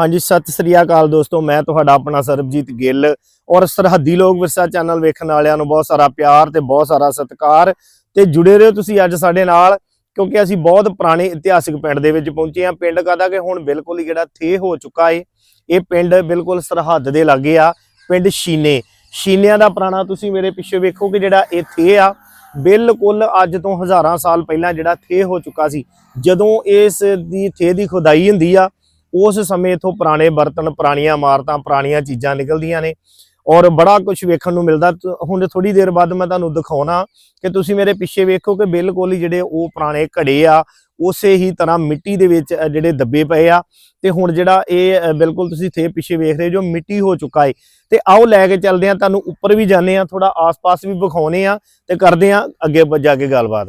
ਹਾਂਜੀ, ਸਤਿ ਸ੍ਰੀ ਅਕਾਲ ਦੋਸਤੋ, ਮੈਂ ਤੁਹਾਡਾ ਆਪਣਾ ਸਰਬਜੀਤ ਗਿੱਲ ਔਰ ਸਰਹੱਦੀ ਲੋਕ ਵਿਰਸਾ ਚੈਨਲ ਵੇਖਣ ਵਾਲਿਆਂ ਨੂੰ ਬਹੁਤ ਸਾਰਾ ਪਿਆਰ ਤੇ ਬਹੁਤ ਸਾਰਾ ਸਤਿਕਾਰ ਤੇ ਜੁੜੇ ਰਹੋ ਤੁਸੀਂ ਅੱਜ ਸਾਡੇ ਨਾਲ, ਕਿਉਂਕਿ ਅਸੀਂ ਬਹੁਤ ਪੁਰਾਣੇ ਇਤਿਹਾਸਿਕ ਪਿੰਡ ਦੇ ਵਿੱਚ ਪਹੁੰਚੇ ਹਾਂ। ਪਿੰਡ ਕਾਦਾ ਕਿ ਹੁਣ ਬਿਲਕੁਲ ਹੀ ਜਿਹੜਾ ਥੇ ਹੋ ਚੁੱਕਾ ਏ, ਇਹ ਪਿੰਡ ਬਿਲਕੁਲ ਸਰਹੱਦ ਦੇ ਲਾਗੇ ਆ, ਪਿੰਡ ਸ਼ੀਨੇ। ਸ਼ੀਨਿਆਂ ਦਾ ਪੁਰਾਣਾ ਤੁਸੀਂ ਮੇਰੇ ਪਿੱਛੇ ਵੇਖੋ ਕਿ ਜਿਹੜਾ ਇਹ ਥੇ ਆ, ਬਿਲਕੁਲ ਅੱਜ ਤੋਂ ਹਜ਼ਾਰਾਂ ਸਾਲ ਪਹਿਲਾਂ ਜਿਹੜਾ ਥੇ ਹੋ ਚੁੱਕਾ ਸੀ। ਜਦੋਂ ਇਸ ਦੀ ਥੇ ਦੀ ਖੁਦਾਈ ਹੁੰਦੀ ਆ ਉਸ ਸਮੇਂ ਇਥੋਂ ਪੁਰਾਣੇ ਬਰਤਨ, ਪੁਰਾਣੀਆਂ ਇਮਾਰਤਾਂ, ਪੁਰਾਣੀਆਂ ਚੀਜ਼ਾਂ ਨਿਕਲਦੀਆਂ ਨੇ। ਔਰ ਬੜਾ ਕੁਝ ਵੇਖਣ ਨੂੰ ਮਿਲਦਾ। ਹੁਣ ਥੋੜੀ ਦੇਰ ਬਾਅਦ ਮੈਂ ਤੁਹਾਨੂੰ ਦਿਖਾਉਣਾ ਕਿ ਤੁਸੀਂ ਮੇਰੇ ਪਿੱਛੇ ਵੇਖੋ ਕਿ ਬਿਲਕੁਲ ਜਿਹੜੇ ਉਹ ਪੁਰਾਣੇ ਘੜੇ ਆ, ਉਸੇ ਹੀ ਤਰ੍ਹਾਂ ਮਿੱਟੀ ਦੇ ਵਿੱਚ ਜਿਹੜੇ ਦੱਬੇ ਪਏ ਆ। ਤੇ ਹੁਣ ਜਿਹੜਾ ਇਹ ਬਿਲਕੁਲ ਤੁਸੀਂ ਥੇ ਪਿੱਛੇ ਵੇਖ ਰਹੇ ਜੋ ਮਿੱਟੀ ਹੋ ਚੁੱਕਾ ਏ। ਤੇ ਆਓ ਲੈ ਕੇ ਚੱਲਦੇ ਆ ਤੁਹਾਨੂੰ ਉੱਪਰ ਵੀ ਜਾਂਦੇ ਆ ਥੋੜਾ ਆਸ-ਪਾਸ ਵੀ ਵਿਖਾਉਨੇ ਆ ਤੇ ਕਰਦੇ ਆ ਅੱਗੇ ਜਾ ਕੇ ਗੱਲਬਾਤ।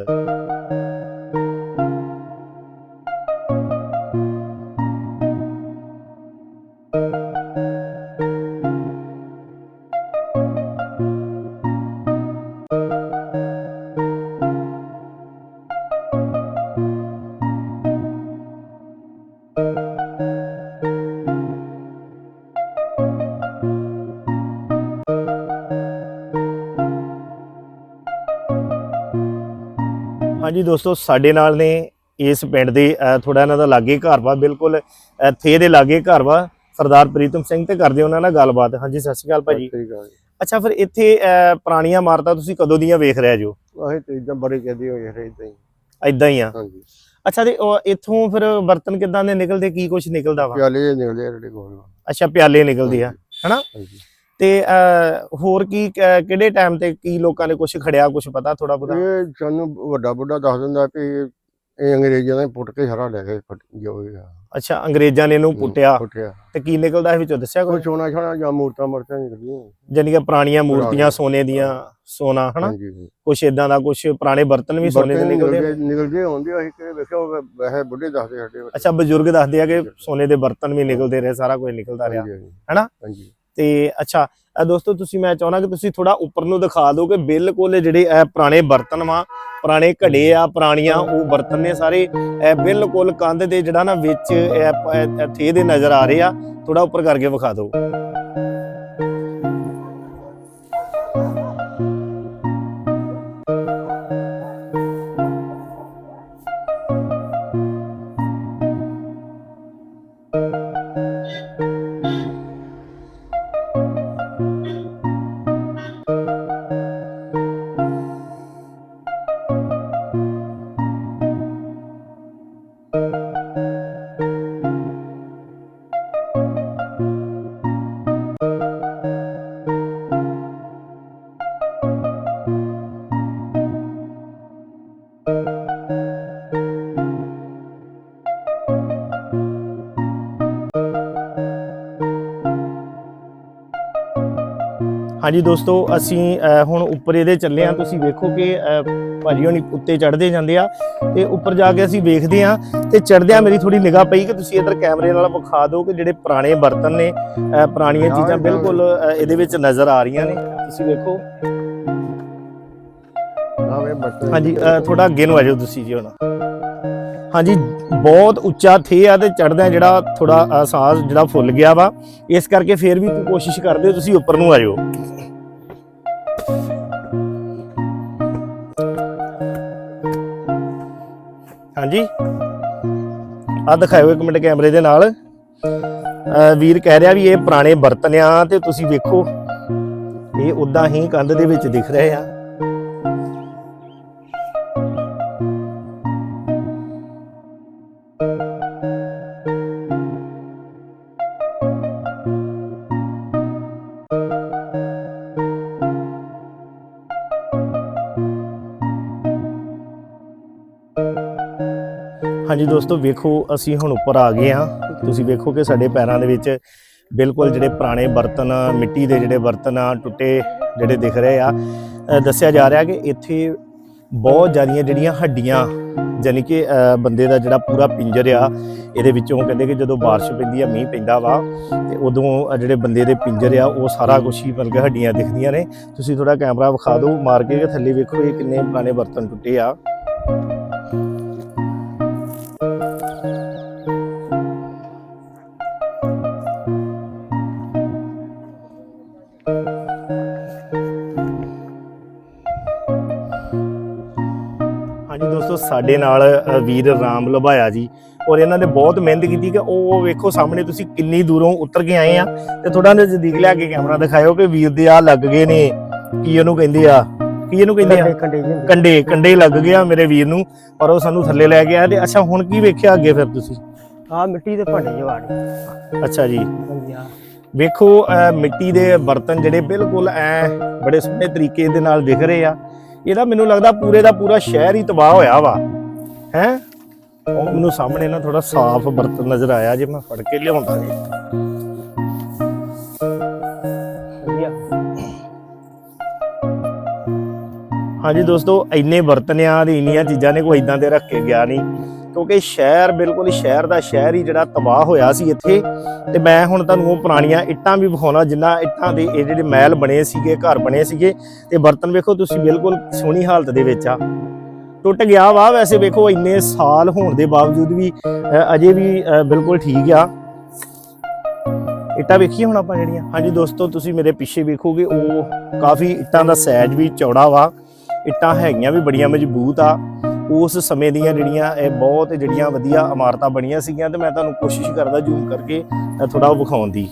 ਹਾਂਜੀ ਦੋਸਤੋ ਸਾਡੇ ਨਾਲ ਨੇ ਇਸ ਪਿੰਡ ਦੇ ਥੋੜਾ ਇਹਨਾਂ ਦਾ ਲਾਗੇ ਘਰ ਵਾ ਬਿਲਕੁਲ ਥੇ ਦੇ ਲਾਗੇ ਘਰ ਵਾ ਸਰਦਾਰ ਪ੍ਰੀਤਮ ਸਿੰਘ ਤੇ ਕਰਦੇ ਉਹਨਾਂ ਨਾਲ ਗੱਲਬਾਤ। ਹਾਂਜੀ ਸਤਿ ਸ਼੍ਰੀ ਅਕਾਲ ਭਾਜੀ। ਅੱਛਾ ਫਿਰ ਇੱਥੇ ਪੁਰਾਣੀਆਂ ਇਮਾਰਤਾਂ ਤੁਸੀਂ ਕਦੋਂ ਦੀਆਂ ਵੇਖ ਰਹੇ ਜੋ? ਆਹੀ ਤੇ ਇਦਾਂ ਬੜੇ ਕਹਦੇ ਹੋਏ ਰਹੇ ਇਦਾਂ ਹੀ। ਐਦਾਂ ਹੀ ਆ? ਹਾਂਜੀ। ਅੱਛਾ ਤੇ ਇੱਥੋਂ ਫਿਰ ਬਰਤਨ ਕਿਦਾਂ ਦੇ ਨਿਕਲਦੇ ਕੀ ਕੁਝ ਨਿਕਲਦਾ ਵਾ? ਪਿਆਲੇ ਨਿਕਲਦੇ ਆ ਜਿਹੜੇ ਕੋਲ ਅੱਛਾ ਪਿਆਲੇ ਨਿਕਲਦੇ ਆ। ਹਨਾ? ਹਾਂਜੀ। ਤੇ ਹੋਰ ਕੀ ਕਿਹੜੇ ਟਾਈਮ ਤੇ ਕੀ ਲੋਕਾਂ ਨੇ ਕੁਝ ਖੜਿਆ ਕੁਝ ਪਤਾ ਥੋੜਾ ਬਹੁਤਾ? ਇਹ ਸਾਨੂੰ ਵੱਡਾ ਬੁੱਢਾ ਦੱਸ ਦਿੰਦਾ ਕਿ ਇਹ ਅੰਗਰੇਜ਼ਾਂ ਨੇ ਪੁੱਟ ਕੇ ਸਾਰਾ ਲੈ ਗਏ ਫਟ- ਜੋ ਵੀ ਆ। ਅੱਛਾ ਅੰਗਰੇਜ਼ਾਂ ਨੇ ਇਹਨੂੰ ਪੁੱਟਿਆ। ਤੇ ਕੀ ਨਿਕਲਦਾ ਇਹ ਵਿੱਚੋਂ? ਦੱਸਿਆ ਕੋਈ? ਸੋਨਾ ਛਾਣਾ ਜਾਂ ਮੂਰਤਾਂ ਮਰਤਾਂ ਨਿਕਲਦੀਆਂ। ਜਾਨੀ ਕਿ ਪੁਰਾਣੀਆਂ ਮੂਰਤੀਆਂ। ਸੋਨੇ ਦੀਆਂ ਸੋਨਾ ਹਨਾ? ਕੁਛ ਇਦਾਂ ਦਾ ਕੁਛ ਪੁਰਾਣੇ ਬਰਤਨ ਵੀ ਸੋਨੇ ਦੇ ਨਿਕਲਦੇ। ਨਿਕਲਦੇ ਹੁੰਦੇ ਅਸੀਂ ਕਿ ਵੇਖਿਓ ਵੈਸੇ ਬੁੱਢੇ ਦੱਸਦੇ ਸਾਡੇ। ਅੱਛਾ ਬਜ਼ੁਰਗ ਦੱਸਦੇ ਆ ਕਿ ਸੋਨੇ ਦੇ ਬਰਤਨ ਵੀ ਨਿਕਲਦੇ ਰਹੇ ਸਾਰਾ ਕੁਝ ਨਿਕਲਦਾ ਰਿਹਾ। ਹਨਾ? ਹਾਂਜੀ। ਤੇ ਅੱਛਾ ਦੋਸਤੋ ਤੁਸੀਂ ਮੈਂ ਚਾਹੁੰਦਾ ਕਿ ਤੁਸੀਂ ਥੋੜਾ ਉੱਪਰ ਨੂੰ ਦਿਖਾ ਦਿਓ ਕਿ ਬਿਲਕੁਲ ਜਿਹੜੇ, ਇਹ ਪੁਰਾਣੇ ਬਰਤਨ ਵਾ, ਪੁਰਾਣੇ ਘੜੇ ਆ, ਪੁਰਾਣੀਆਂ ਉਹ ਬਰਤਨ ਨੇ ਸਾਰੇ, ਇਹ ਬਿਲਕੁਲ ਕੰਧ ਦੇ ਜਿਹੜਾ ਨਾ ਵਿੱਚ ਇਹ ਥੇ ਦੇ ਨਜ਼ਰ ਆ ਰਹੇ ਆ ਥੋੜਾ ਉੱਪਰ ਕਰਕੇ ਵਿਖਾ ਦਿਓ। ਹਾਂਜੀ ਦੋਸਤੋ ਅਸੀਂ ਹੁਣ ਉੱਪਰ ਇਹਦੇ ਚੱਲੇ ਆ ਤੁਸੀਂ ਵੇਖੋ ਕਿ ਭਾਜੀ ਹੋਣੀ ਉੱਤੇ ਚੜਦੇ ਜਾਂਦੇ ਆ ਤੇ ਉੱਪਰ ਜਾ ਕੇ ਅਸੀਂ ਵੇਖਦੇ ਆ ਤੇ ਚੜਦਿਆਂ ਮੇਰੀ ਥੋੜੀ ਨਿਗਾਹ ਪਈ ਕਿ ਤੁਸੀਂ ਇਧਰ ਕੈਮਰੇ ਨਾਲ ਵਿਖਾ ਦਿਓ ਕਿ ਜਿਹੜੇ ਪੁਰਾਣੇ ਬਰਤਨ ਨੇ ਪੁਰਾਣੀਆਂ ਚੀਜ਼ਾਂ ਬਿਲਕੁਲ ਇਹਦੇ ਵਿੱਚ ਨਜ਼ਰ ਆ ਰਹੀਆਂ ਨੇ। ਤੁਸੀਂ ਵੇਖੋ। ਆਵੇ ਬਰਤਨ। ਹਾਂਜੀ ਥੋੜਾ ਅੱਗੇ ਨੂੰ ਆ ਜਾਓ ਤੁਸੀਂ ਜੀ ਹੁਣ। ਹਾਂਜੀ, ਬਹੁਤ ਉੱਚਾ ਥੇ ਆ ਤੇ ਚੜਦਿਆਂ ਜਿਹੜਾ ਥੋੜਾ ਸਾਹ ਜਿਹੜਾ ਫੁੱਲ ਗਿਆ ਵਾ। ਇਸ ਕਰਕੇ ਫੇਰ ਵੀ ਕੋਸ਼ਿਸ਼ ਕਰਦੇ ਹੋ ਤੁਸੀਂ ਉੱਪਰ ਨੂੰ ਆ ਜਾਓ ਹਾਂਜੀ। ਆ ਦਿਖਾਇਓ ਇੱਕ ਮਿੰਟ ਕੈਮਰੇ ਦੇ ਨਾਲ। ਵੀਰ ਕਹਿ ਰਿਹਾ ਵੀ ਇਹ ਪੁਰਾਣੇ ਬਰਤਨ ਆ ਤੇ ਤੁਸੀਂ ਵੇਖੋ, ਇਹ ਉਦਾਂ ਹੀ ਕੰਧ ਦੇ ਵਿੱਚ ਦਿਖ ਰਹੇ ਆ। ਹਾਂਜੀ ਦੋਸਤੋ, ਵੇਖੋ, ਅਸੀਂ ਹੁਣ ਉੱਪਰ ਆ ਗਏ ਹਾਂ। ਤੁਸੀਂ ਵੇਖੋ ਕਿ ਸਾਡੇ ਪੈਰਾਂ ਦੇ ਵਿੱਚ ਬਿਲਕੁਲ ਜਿਹੜੇ ਪੁਰਾਣੇ ਬਰਤਨ, ਮਿੱਟੀ ਦੇ ਜਿਹੜੇ ਬਰਤਨ ਆ, ਟੁੱਟੇ ਜਿਹੜੇ ਦਿਖ ਰਹੇ ਆ। ਦੱਸਿਆ ਜਾ ਰਿਹਾ ਕਿ ਇੱਥੇ ਬਹੁਤ ਜ਼ਿਆਦੀਆਂ ਜਿਹੜੀਆਂ ਹੱਡੀਆਂ ਯਾਨੀ ਕਿ ਬੰਦੇ ਦਾ ਜਿਹੜਾ ਪੂਰਾ ਪਿੰਜਰ ਆ, ਇਹਦੇ ਵਿੱਚੋਂ ਕਹਿੰਦੇ ਕਿ ਜਦੋਂ ਬਾਰਿਸ਼ ਪੈਂਦੀ ਆ, ਮੀਂਹ ਪੈਂਦਾ ਵਾ, ਤੇ ਉਦੋਂ ਜਿਹੜੇ ਬੰਦੇ ਦੇ ਪਿੰਜਰ ਆ, ਉਹ ਸਾਰਾ ਕੁਝ ਹੀ ਬਲਕਿ ਹੱਡੀਆਂ ਦਿਖਦੀਆਂ ਨੇ। ਤੁਸੀਂ ਥੋੜਾ ਕੈਮਰਾ ਵਿਖਾ ਦਿਓ, ਮਾਰ ਕੇ ਥੱਲੇ ਵੇਖੋ ਇਹ ਕਿੰਨੇ ਪੁਰਾਣੇ ਬਰਤਨ ਟੁੱਟੇ ਆ। ਸਾਡੇ ਨਾਲ ਵੀਰ ਰਾਮ ਲਭਾਇਆ ਜੀ। ਔਰ ਇਹਨਾਂ ਨੇ ਬਹੁਤ ਮਿਹਨਤ ਕੀਤੀ ਕਿ ਉਹ ਵੇਖੋ ਸਾਹਮਣੇ ਤੁਸੀਂ ਕਿੰਨੀ ਦੂਰੋਂ ਉਤਰ ਕੇ ਆਏ ਆ ਤੇ ਥੋੜਾ ਨਜ਼ਦੀਕ ਲਿਆ ਕੇ ਕੈਮਰਾ ਦਿਖਾਇਓ ਕਿ ਵੀਰ ਦੇ ਆ ਲੱਗ ਗਏ ਨੇ। ਕੀ ਇਹਨੂੰ ਕਹਿੰਦੇ ਆ? ਕੀ ਇਹਨੂੰ ਕਹਿੰਦੇ ਆ? ਕੰਡੇ ਕੰਡੇ ਲੱਗ ਗਿਆ ਮੇਰੇ ਵੀਰ ਨੂੰ। ਪਰ ਉਹ ਸਾਨੂੰ ਥੱਲੇ ਲੈ ਗਿਆ ਤੇ ਅੱਛਾ ਹੁਣ ਕੀ ਵੇਖਿਆ ਅੱਗੇ ਫਿਰ ਤੁਸੀਂ? ਆ ਮਿੱਟੀ ਦੇ ਭਾਂਡੇ ਜਵਾੜੇ ਅੱਛਾ ਜੀ। ਵੇਖੋ ਮਿੱਟੀ ਦੇ ਬਰਤਨ ਜਿਹੜੇ ਬਿਲਕੁਲ ਐ ਬੜੇ ਸੋਹਣੇ ਤਰੀਕੇ ਦੇ ਨਾਲ ਦਿਖ ਰਹੇ ਆ। ਇਹਦਾ ਮੈਨੂੰ ਲੱਗਦਾ ਪੂਰੇ ਦਾ ਪੂਰਾ ਸ਼ਹਿਰ ਹੀ ਤਬਾਹ ਹੋਇਆ ਵਾ। ਹੈ? ਉਹ ਮੈਨੂੰ ਸਾਹਮਣੇ ਨਾ ਥੋੜਾ ਸਾਫ਼ ਬਰਤਨ ਨਜ਼ਰ ਆਇਆ ਜੇ ਮੈਂ ਫੜ ਕੇ ਲਿਆਉਂਦਾ ਜੀ। ਹਾਂਜੀ ਦੋਸਤੋ ਇੰਨੇ ਬਰਤਨ ਆ ਤੇ ਇੰਨੀਆਂ ਚੀਜ਼ਾਂ ਨੇ ਕੋਈ ਇਦਾਂ ਦੇ ਰੱਖ ਕੇ ਗਿਆ ਨਹੀਂ। ਕਿਉਂਕਿ ਸ਼ਹਿਰ ਬਿਲਕੁਲ ਸ਼ਹਿਰ ਦਾ ਸ਼ਹਿਰ ਹੀ ਜਿਹੜਾ ਤਬਾਹ ਹੋਇਆ ਸੀ ਇੱਥੇ। ਤੇ ਮੈਂ ਹੁਣ ਤੁਹਾਨੂੰ ਉਹ ਪੁਰਾਣੀਆਂ ਇੱਟਾਂ ਵੀ ਵਿਖਾਉਣਾ, ਜਿੰਨਾ ਇੱਟਾਂ ਦੇ ਇਹ ਜਿਹੜੇ ਮਹਿਲ ਬਣੇ ਸੀਗੇ, ਘਰ ਬਣੇ ਸੀਗੇ। ਤੇ ਬਰਤਨ ਵੇਖੋ ਤੁਸੀਂ, ਬਿਲਕੁਲ ਸੋਹਣੀ ਹਾਲਤ ਦੇ ਵਿੱਚ ਆ। ਟੁੱਟ ਗਿਆ ਵਾ ਵੈਸੇ ਵੇਖੋ, ਇੰਨੇ ਸਾਲ ਹੋਣ ਦੇ ਬਾਵਜੂਦ ਵੀ ਅਜੇ ਵੀ ਬਿਲਕੁਲ ਠੀਕ ਆ। ਇੱਟਾਂ ਵੇਖੀਏ ਹੁਣ ਆਪਾਂ ਜਿਹੜੀਆਂ? ਹਾਂਜੀ ਦੋਸਤੋ, ਤੁਸੀਂ ਮੇਰੇ ਪਿੱਛੇ ਵੇਖੋਗੇ, ਉਹ ਕਾਫੀ ਇੱਟਾਂ ਦਾ ਸੈਜ ਵੀ ਚੌੜਾ ਵਾ। ਇੱਟਾਂ ਹੈਗੀਆਂ ਵੀ ਬੜੀਆਂ ਮਜ਼ਬੂਤ ਆ। ਉਸ ਸਮੇਂ ਦੀਆਂ ਜਿਹੜੀਆਂ ਇਹ ਬਹੁਤ ਜਿਹੜੀਆਂ ਵਧੀਆ ਇਮਾਰਤਾਂ ਬਣੀਆਂ ਸੀਗੀਆਂ ਤੇ ਮੈਂ ਤੁਹਾਨੂੰ ਕੋਸ਼ਿਸ਼ ਕਰਦਾ ਜ਼ੂਮ ਕਰਕੇ ਥੋੜਾ ਵਿਖਾਉਣ ਦੀ।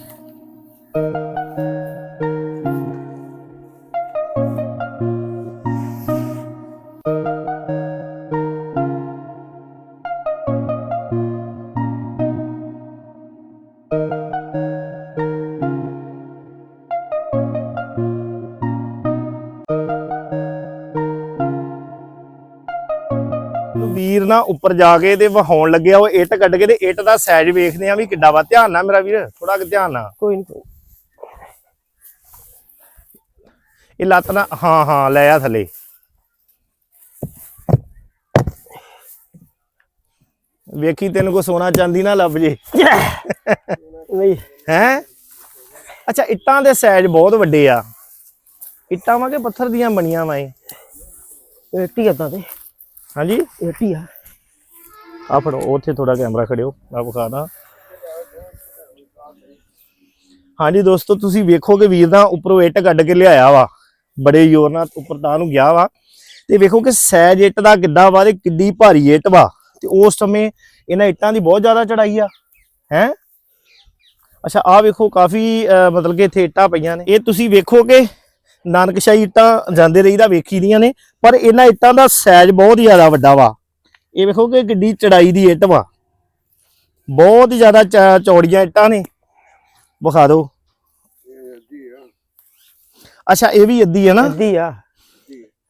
ਨਾ ਉੱਪਰ ਜਾ ਕੇ ਤੇ ਵਹਾਉਣ ਲੱਗਿਆ ਉਹ ਇੱਟ ਕੱਢ ਕੇ ਤੇ ਇੱਟ ਦਾ ਸਾਈਜ਼ ਵੇਖਦੇ ਆ ਵੀ ਕਿੱਡਾ ਵਾ। ਧਿਆਨ ਨਾਲ ਮੇਰਾ ਵੀਰ ਥੋੜਾ ਕਿ ਧਿਆਨ ਨਾਲ। ਕੋਈ ਨਹੀਂ ਇਹ ਲੱਤ ਨਾ ਹਾਂ ਹਾਂ ਲੈ ਆ ਥੱਲੇ। ਵੇਖੀ ਤੈਨੂੰ ਕੋ ਸੋਨਾ ਚਾਂਦੀ ਨਾ ਲੱਭ ਜੇ। ਨਹੀਂ। ਹੈ? ਅੱਛਾ ਇੱਟਾਂ ਦੇ ਸਾਈਜ਼ ਬਹੁਤ ਵੱਡੇ ਆ। ਇੱਟਾਂ ਵਾ ਕਿ ਪੱਥਰ ਦੀਆਂ ਬਣੀਆਂ ਵਾ ਇਹ। ਮਿੱਟੀ ਏਦਾਂ ਤੇ। ਹਾਂਜੀ? ਮਿੱਟੀ ਆ। ਆ ਫੜੋ ਉੱਥੇ ਥੋੜਾ ਕੈਮਰਾ ਖੜਿਓ ਮੈਂ ਵਿਖਾਦਾ। ਹਾਂਜੀ ਦੋਸਤੋ ਤੁਸੀਂ ਵੇਖੋਗੇ ਵੀਰ ਦਾ ਉੱਪਰੋਂ ਇੱਟ ਕੱਢ ਕੇ ਲਿਆਇਆ ਵਾ। ਬੜੇ ਜ਼ੋਰ ਨਾਲ ਉੱਪਰ ਤਾਂ ਨੂੰ ਗਿਆ ਵਾ। ਤੇ ਵੇਖੋ ਕਿ ਸੈਜ ਇੱਟ ਦਾ ਕਿੱਦਾਂ ਵਾ ਤੇ ਕਿੱਡੀ ਭਾਰੀ ਇੱਟ ਵਾ। ਤੇ ਉਸ ਸਮੇਂ ਇਹਨਾਂ ਇੱਟਾਂ ਦੀ ਬਹੁਤ ਜ਼ਿਆਦਾ ਚੜਾਈ ਆ। ਹੈ? ਅੱਛਾ ਆ ਵੇਖੋ ਕਾਫੀ ਅਹ, ਮਤਲਬ ਕਿ ਇੱਥੇ ਇੱਟਾਂ ਪਈਆਂ ਨੇ। ਇਹ ਤੁਸੀਂ ਵੇਖੋ ਕਿ ਨਾਨਕਸ਼ਾਹੀ ਇੱਟਾਂ ਜਾਂਦੇ ਰਹੀਦਾ ਵੇਖੀ ਦੀਆਂ ਨੇ। ਪਰ ਇਹਨਾਂ ਇੱਟਾਂ ਦਾ ਸਾਈਜ਼ ਬਹੁਤ ਜ਼ਿਆਦਾ ਵੱਡਾ ਵਾ। ਇਹ ਵੇਖੋ ਕਿ ਕਿੱਡੀ ਚੜਾਈ ਦੀ ਇੱਟ ਵਾ। ਬਹੁਤ ਹੀ ਜ਼ਿਆਦਾ ਚੌੜੀਆਂ ਇੱਟਾਂ ਨੇ। ਵਿਖਾ ਦਿਓ। ਅੱਛਾ ਇਹ ਵੀ ਅੱਧੀ ਹੈ ਨਾ? ਅੱਧੀ ਆ।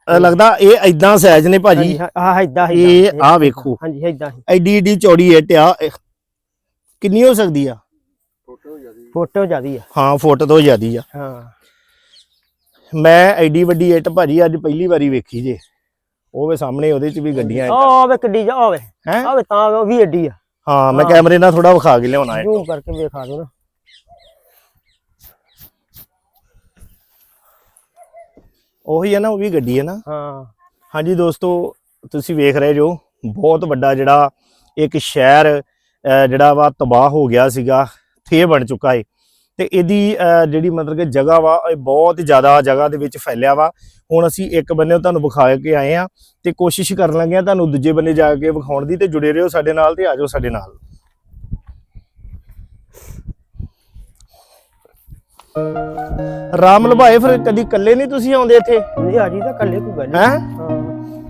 ਲੱਗਦਾ ਇਹ ਐਦਾਂ ਸਾਈਜ਼ ਨੇ ਭਾਜੀ। ਆ ਇਦਾਂ ਇਹ ਆਹ ਵੇਖੋ। ਹਾਂਜੀ ਇਦਾਂ ਐਡੀ ਐਡੀ ਚੌੜੀ ਇੱਟ ਆ। ਕਿੰਨੀ ਹੋ ਸਕਦੀ ਆ? ਫੋਟੋ ਜਿਆਦੀ ਆ। ਹਾਂ ਫੁੱਟ ਤੋਂ ਜ਼ਿਆਦੀ ਆ। ਹਾਂ। ਮੈਂ ਐਡੀ ਵੱਡੀ ਇੱਟ ਭਾਜੀ ਅੱਜ ਪਹਿਲੀ ਵਾਰੀ ਵੇਖੀ ਜੇ। ਉਹ ਵੇ ਸਾਹਮਣੇ ਉਹਦੇ ਚ ਵੀ ਗੱਡੀਆਂ ਇੱਟਾਂ ਆ ਵੇ ਕਿੱਡੀ ਜਾ ਆਵੇ ਹੈ? ਆਵੇ ਤਾਂ ਉਹ ਵੀ ਏਡੀ ਆ। ਹਾਂ ਮੈਂ ਹਾਂ। ਕੈਮਰੇ ਨਾਲ ਥੋੜਾ ਵਿਖਾ ਕੇ ਲਿਆਉਣਾ ਹੈ ਜ਼ੂਮ ਕਰਕੇ ਵੇਖਾ ਦੋ ਨਾ। ਉਹੀ ਹੈ ਨਾ ਉਹ ਵੀ ਗੱਡੀ ਹੈ ਨਾ। ਹਾਂ। ਹਾਂਜੀ ਦੋਸਤੋ ਤੁਸੀਂ ਵੇਖ ਰਹੇ ਜੋ ਬਹੁਤ ਵੱਡਾ ਜਿਹੜਾ ਇੱਕ ਸ਼ਹਿਰ ਜਿਹੜਾ ਵਾ ਤਬਾਹ ਹੋ ਗਿਆ ਸੀਗਾ ਥੇ ਬਣ ਚੁੱਕਾ ਏ। ਤੇ ਇਹਦੀ ਜਿਹੜੀ ਮਤਲਬ ਕਿ ਜਗ੍ਹਾ ਵਾ ਇਹ ਬਹੁਤ ਜ਼ਿਆਦਾ ਜਗ੍ਹਾ ਦੇ ਵਿੱਚ ਫੈਲਿਆ ਵਾ। ਹੁਣ ਅਸੀਂ ਇੱਕ ਬੰਨੇ ਤੁਹਾਨੂੰ ਵਿਖਾ ਕੇ ਆਏ ਆ ਤੇ ਕੋਸ਼ਿਸ਼ ਕਰਨ ਲੱਗੇ ਆ ਤੁਹਾਨੂੰ ਦੂਜੇ ਬੰਨੇ ਜਾ ਕੇ ਵਿਖਾਉਣ ਦੀ ਤੇ ਜੁੜੇ ਰਹੋ ਸਾਡੇ ਨਾਲ ਤੇ ਆਜੋ ਸਾਡੇ ਨਾਲ। ਰਾਮ ਲਭਾਏ ਫਿਰ ਕਦੀ ਇਕੱਲੇ ਨਹੀਂ ਤੁਸੀਂ ਆਉਂਦੇ ਇੱਥੇ? ਨਹੀਂ ਆ ਜੀ ਤਾਂ ਕੱਲੇ ਕੋ ਗੱਲ ਹੈਂ?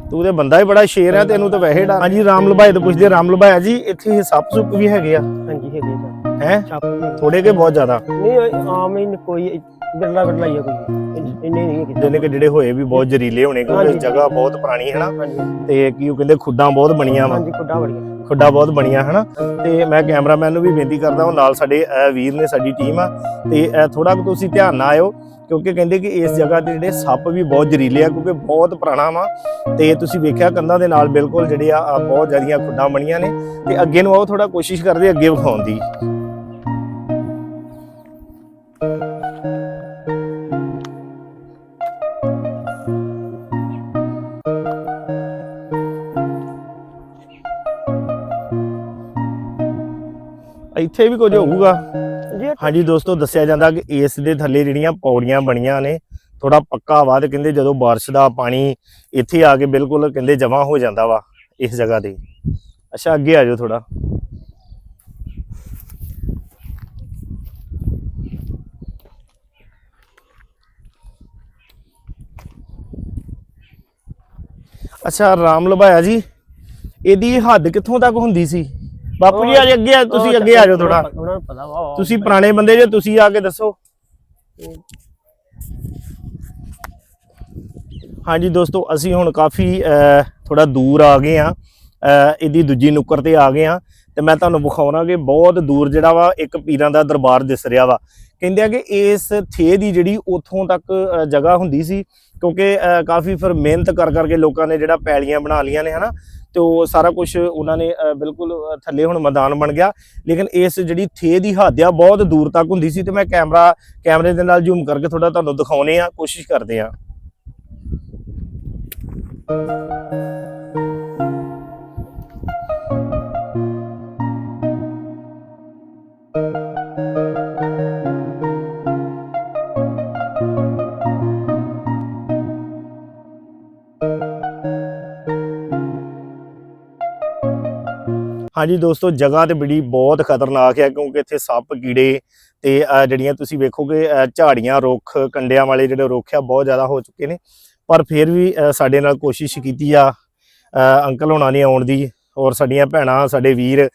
ਤੂੰ ਤੇ ਬੰਦਾ ਹੀ ਬੜਾ ਸ਼ੇਰ ਹੈ ਤੈਨੂੰ ਤਾਂ ਵੈਸੇ ਡਰ। ਹਾਂਜੀ ਰਾਮ ਲਭਾਏ ਤੋਂ ਪੁੱਛਦੇ ਰਾਮ ਲਭਾਇਆ ਜੀ ਇੱਥੇ ਸੱਪ ਸੁੱਪ ਵੀ ਹੈਗੇ ਆ। ਹਾਂਜੀ ਹੈਗੇ ਤਾਂ ਹੈ? ਥੋੜੇ ਕੇ ਬਹੁਤ ਜ਼ਿਆਦਾ। ਨਹੀਂ ਆਮ ਹੀ ਕੋਈ ਬਿਰਲਾ ਬਿਰਲਾ ਹੀ ਆ ਕੋਈ। ਇੰਨੇ ਨਹੀਂ ਹੈਗੇ। ਜਿਹਨੇ ਕਿ ਜਿਹੜੇ ਹੋਏ ਵੀ ਬਹੁਤ ਜ਼ਰੀਲੇ ਹੋਣੇ ਕਿਉਂਕਿ। ਜਗ੍ਹਾ ਬਹੁਤ ਪੁਰਾਣੀ ਹੈ ਨਾ। ਤੇ ਕੀ ਉਹ ਕਹਿੰਦੇ ਖੁੱਡਾਂ ਬਹੁਤ ਬਣੀਆਂ ਵਾ। ਹਾਂਜੀ ਕੁੱਡਾ ਵੜੀਆਂ ਖੁੱਡਾਂ ਬਹੁਤ ਬਣੀਆਂ ਹਨਾ। ਤੇ ਮੈਂ ਕੈਮਰਾਮੈਨ ਨੂੰ ਵੀ ਬੇਨਤੀ ਕਰਦਾ ਹਾਂ ਨਾਲ ਸਾਡੇ ਵੀਰ ਨੇ ਸਾਡੀ ਟੀਮ ਆ। ਤੇ ਥੋੜਾ ਕੁ ਤੁਸੀਂ ਧਿਆਨ ਨਾਲ ਆਇਓ ਕਿਉਂਕਿ ਕਹਿੰਦੇ ਕਿ ਇਸ ਜਗ੍ਹਾ ਤੇ ਜਿਹੜੇ ਸੱਪ ਵੀ ਬਹੁਤ ਜ਼ਰੀਲੇ ਆ ਕਿਉਂਕਿ ਬਹੁਤ ਪੁਰਾਣਾ ਵਾ। ਤੇ ਤੁਸੀਂ ਵੇਖਿਆ ਕੰਧਾਂ ਦੇ ਨਾਲ ਬਿਲਕੁਲ ਜਿਹੜੇ ਆ ਆ ਬਹੁਤ ਜ਼ਿਆਦੀਆਂ ਖੁੱਡਾਂ ਬਣੀਆਂ ਨੇ। ਤੇ ਅੱਗੇ ਨੂੰ ਆਓ ਥੋੜਾ ਕੋਸ਼ਿਸ਼ ਕਰਦੇ ਅੱਗੇ ਵਿਖਾਉਣ ਦੀ। ਇੱਥੇ ਵੀ ਕੁਝ ਹੋਊਗਾ। ਜੀ ਹਾਂਜੀ ਦੋਸਤੋ ਦੱਸਿਆ ਜਾਂਦਾ ਕਿ ਇਸ ਦੇ ਥੱਲੇ ਜਿਹੜੀਆਂ ਪੌੜੀਆਂ ਬਣੀਆਂ ਨੇ ਥੋੜਾ ਪੱਕਾ ਵਾ ਤੇ ਕਹਿੰਦੇ ਜਦੋਂ ਬਾਰਿਸ਼ ਦਾ ਪਾਣੀ ਇੱਥੇ ਆ ਕੇ ਬਿਲਕੁਲ ਕਹਿੰਦੇ ਜਮਾ ਹੋ ਜਾਂਦਾ ਵਾ ਇਸ ਜਗ੍ਹਾ ਤੇ। ਅੱਛਾ ਅੱਗੇ ਆ ਜਾਓ ਥੋੜਾ ਅੱਛਾ ਰਾਮ ਲਭਾਇਆ ਜੀ ਇਹਦੀ ਹੱਦ ਕਿੱਥੋਂ ਤੱਕ ਹੁੰਦੀ ਸੀ? ਬਾਪੂ ਜੀ ਅਜੇ ਅੱਗੇ ਆ ਤੁਸੀਂ ਅੱਗੇ ਆ ਜਾਓ ਥੋੜਾ ਉਹਨਾਂ ਨੂੰ ਪਤਾ ਵਾ ਤੁਸੀਂ ਪੁਰਾਣੇ ਬੰਦੇ ਜੇ ਤੁਸੀਂ ਆ ਕੇ ਦੱਸੋ। ਹਾਂਜੀ ਦੋਸਤੋ ਅਸੀਂ ਹੁਣ ਕਾਫੀ ਥੋੜਾ ਦੂਰ ਆ ਗਏ ਆ ਇਹਦੀ ਦੂਜੀ ਨੁੱਕਰ ਤੇ ਆ ਗਏ ਆ ਤੇ ਮੈਂ ਤੁਹਾਨੂੰ ਵਿਖਾਉਣਾ ਕਿ ਬਹੁਤ ਦੂਰ ਜਿਹੜਾ ਵਾ ਇੱਕ ਪੀਰਾਂ ਦਾ ਦਰਬਾਰ ਦਿਸ ਰਿਹਾ ਵਾ। ਕਹਿੰਦੇ ਆ ਕਿ ਇਸ ਥੇ ਦੀ ਜਿਹੜੀ ਉੱਥੋਂ ਤੱਕ ਜਗ੍ਹਾ ਹੁੰਦੀ ਸੀ ਕਿਉਂਕਿ ਅ, ਕਾਫੀ ਫਿਰ ਮਿਹਨਤ ਕਰ ਕਰਕੇ ਲੋਕਾਂ ਨੇ ਜਿਹੜਾ ਪੈਲੀਆਂ ਬਣਾ ਲੀਆਂ ਨੇ ਹਨਾ? ਤੇ ਉਹ ਸਾਰਾ ਕੁਝ ਉਹਨਾਂ ਨੇ ਬਿਲਕੁਲ ਥੱਲੇ ਹੁਣ ਮੈਦਾਨ ਬਣ ਗਿਆ। ਲੇਕਿਨ ਇਸ ਜਿਹੜੀ ਥੇ ਦੀ ਹੱਦ ਆ ਬਹੁਤ ਦੂਰ ਤੱਕ ਹੁੰਦੀ ਸੀ ਤੇ ਮੈਂ ਕੈਮਰਾ, ਕੈਮਰੇ ਦੇ ਨਾਲ ਜ਼ੂਮ ਕਰਕੇ ਥੋੜਾ ਤੁਹਾਨੂੰ ਦਿਖਾਉਣੇ ਆ ਕੋਸ਼ਿਸ਼ ਕਰਦੇ ਆ ਹਾਂਜੀ ਦੋਸਤੋ ਜਗ੍ਹਾ ਤੇ ਬੜੀ ਬਹੁਤ ਖਤਰਨਾਕ ਹੈ ਕਿਉਂਕਿ ਇੱਥੇ ਸੱਪ ਕੀੜੇ ਤੇ ਜਿਹੜੀਆਂ ਤੁਸੀਂ ਵੇਖੋਗੇ ਝਾੜੀਆਂ ਰੁੱਖ ਕੰਡਿਆਂ ਵਾਲੇ ਜਿਹੜੇ ਰੁੱਖ ਆ ਬਹੁਤ ਜ਼ਿਆਦਾ ਹੋ ਚੁੱਕੇ ਨੇ। ਪਰ ਫਿਰ ਵੀ ਸਾਡੇ ਨਾਲ ਕੋਸ਼ਿਸ਼ ਕੀਤੀ ਆ ਅੰਕਲ ਹੋਣਾ ਨੇ ਆਉਣ ਦੀ ਔਰ ਸਾਡੀਆਂ ਭੈਣਾਂ ਸਾਡੇ ਵੀਰ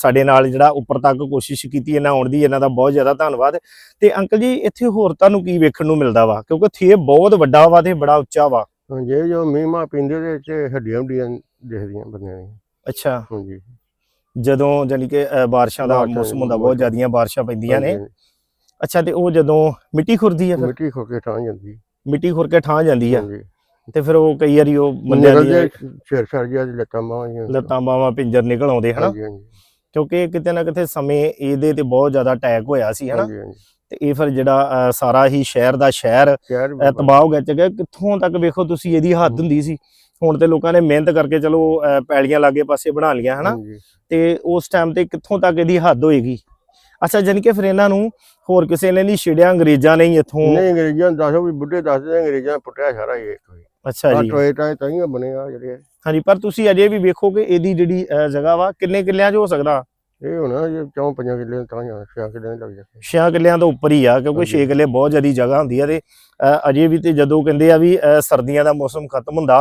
ਸਾਡੇ ਨਾਲ ਜਿਹੜਾ ਉੱਪਰ ਤੱਕ ਕੋਸ਼ਿਸ਼ ਕੀਤੀ ਇਹਨਾਂ ਆਉਣ ਦੀ ਇਹਨਾਂ ਦਾ ਬਹੁਤ ਜ਼ਿਆਦਾ ਧੰਨਵਾਦ। ਤੇ ਅੰਕਲ ਜੀ ਇੱਥੇ ਹੋਰ ਤੁਹਾਨੂੰ ਕੀ ਵੇਖਣ ਨੂੰ ਮਿਲਦਾ ਵਾ? ਕਿਉਂਕਿ ਥੇ ਬਹੁਤ ਵੱਡਾ ਵਾ ਤੇ ਬੜਾ ਉੱਚਾ ਵਾ। ਜੇ ਜੋ ਮੀਮਾ ਪੀਂਦੇ ਦੇ ਚ ਹੱਡੀਆਂ ਹੱਡੀਆਂ ਦਿਖਦੀਆਂ ਬੰਦਿਆਂ ਦੀਆਂ। ਅੱਛਾ। ਹਾਂਜੀ। ਜਦੋਂ ਜਾਨੀ ਕਿ ਬਾਰਿਸ਼ਾਂ ਦਾ ਬਾਰਿਸ਼ਾਂ ਮੌਸਮ ਹੁੰਦਾ ਬਹੁਤ ਜ਼ਿਆਦੀਆਂ ਬਾਰਿਸ਼ਾਂ ਪੈਂਦੀਆਂ ਨੇ। ਅੱਛਾ ਤੇ ਉਹ ਜਦੋਂ ਮਿੱਟੀ ਖੁਰਦੀ ਆ ਫਿਰ? ਮਿੱਟੀ ਖੋ ਕੇ ਠਾਂ ਜਾਂਦੀ। ਮਿੱਟੀ ਖੁਰ ਕੇ ਠਾਂ ਜਾਂਦੀ ਆ। ਹਾਂਜੀ। ਤੇ ਫਿਰ ਉਹ ਕਈ ਵਾਰੀ ਉਹ ਬੰਦਿਆਂ ਨਿਕਲਦੇ ਦੀਆਂ ਸਿਰ ਸਰ ਜਿਹਾ ਲੱਤਾਂ ਬਾਹਾਂ ਜਿਹੀਆਂ। ਲੱਤਾਂ ਬਾਹਾਂ ਪਿੰਜਰ ਨਿਕਲ ਆਉਂਦੇ ਹਨਾ? ਹਾਂਜੀ ਹਾਂਜੀ। ਕਿਉਂਕਿ ਕਿਤੇ ਨਾ ਕਿਤੇ ਸਮੇਂ ਇਹਦੇ ਤੇ ਬਹੁਤ ਜ਼ਿਆਦਾ ਅਟੈਕ ਹੋਇਆ ਸੀ ਹਨਾ? ਹਾਂਜੀ ਹਾਂਜੀ। ਤੇ ਇਹ ਫਿਰ ਜਿਹੜਾ ਸਾਰਾ ਹੀ ਸ਼ਹਿਰ ਦਾ ਸ਼ਹਿਰ ਸ਼ਹਿਰ ਤਬਾਹ ਹੋ ਗਿਆ। ਚੱਕਿਆ ਕਿੱਥੋਂ ਤੱਕ ਵੇਖੋ ਤੁਸੀਂ ਇਹਦੀ ਹੱਦ ਹੁੰਦੀ ਸੀ। ਹੁਣ ਤੇ ਲੋਕਾਂ ਨੇ ਮਿਹਨਤ ਕਰਕੇ ਚਲੋ ਪੈਲੀਆਂ ਲਾਗੇ ਪਾਸੇ ਬਣਾ ਲਈਆਂ ਹਨਾ। ਤੇ ਉਸ ਟਾਈਮ ਤੇ ਕਿੱਥੋਂ ਤੱਕ ਇਹਦੀ ਹੱਦ ਹੋਏਗੀ? ਅੱਛਾ ਜਾਣੀ ਕਿ ਫਿਰ ਇਹਨਾਂ ਨੂੰ ਹੋਰ ਕਿਸੇ ਨੇ ਨਹੀਂ ਛਿੜਿਆ ਅੰਗਰੇਜ਼ਾਂ ਨੇ ਹੀ ਇੱਥੋਂ ਨਹੀਂ ਅੰਗਰੇਜ਼ਾਂ ਦੱਸੋ ਵੀ ਬੁੱਢੇ ਦੱਸਦੇ ਅੰਗਰੇਜ਼ਾਂ ਪੁੱਟਿਆ ਸਾਰਾ ਇਹ ਅੱਛਾ ਜੀ। ਟਾਏ ਤਾਂ ਹੀ ਬਣੇ ਆ ਜਿਹੜੇ ਹਾਂਜੀ ਪਰ ਤੁਸੀਂ ਅਜੇ ਵੀ ਵੇਖੋਗੇ ਇਹਦੀ ਜਿਹੜੀ ਜਗ੍ਹਾ ਵਾ ਕਿੰਨੇ ਕਿੱਲਿਆਂ 'ਚ ਹੋ ਸਕਦਾ? ਇਹ ਹੋਣਾ ਜੇ ਚੌਂ ਪੰਜਾਂ ਕਿੱਲੇ ਤਾਂ ਜਾਣਾ ਛੇ ਕਿੱਲੇ ਲੱਗ ਜਾਂਦੇ 6 ਕਿੱਲਿਆਂ ਤੋਂ ਉੱਪਰ ਹੀ ਆ ਕਿਉਂਕਿ ਹਾਂਜੀ। 6 ਕਿੱਲੇ ਬਹੁਤ ਜ਼ਿਆਦੀ ਜਗ੍ਹਾ ਹੁੰਦੀ ਆ ਤੇ ਅਜੇ ਵੀ ਤੇ ਜਦੋਂ ਕਹਿੰਦੇ ਆ ਵੀ ਸਰਦੀਆਂ ਦਾ ਮੌਸਮ ਖਤਮ ਹੁੰਦਾ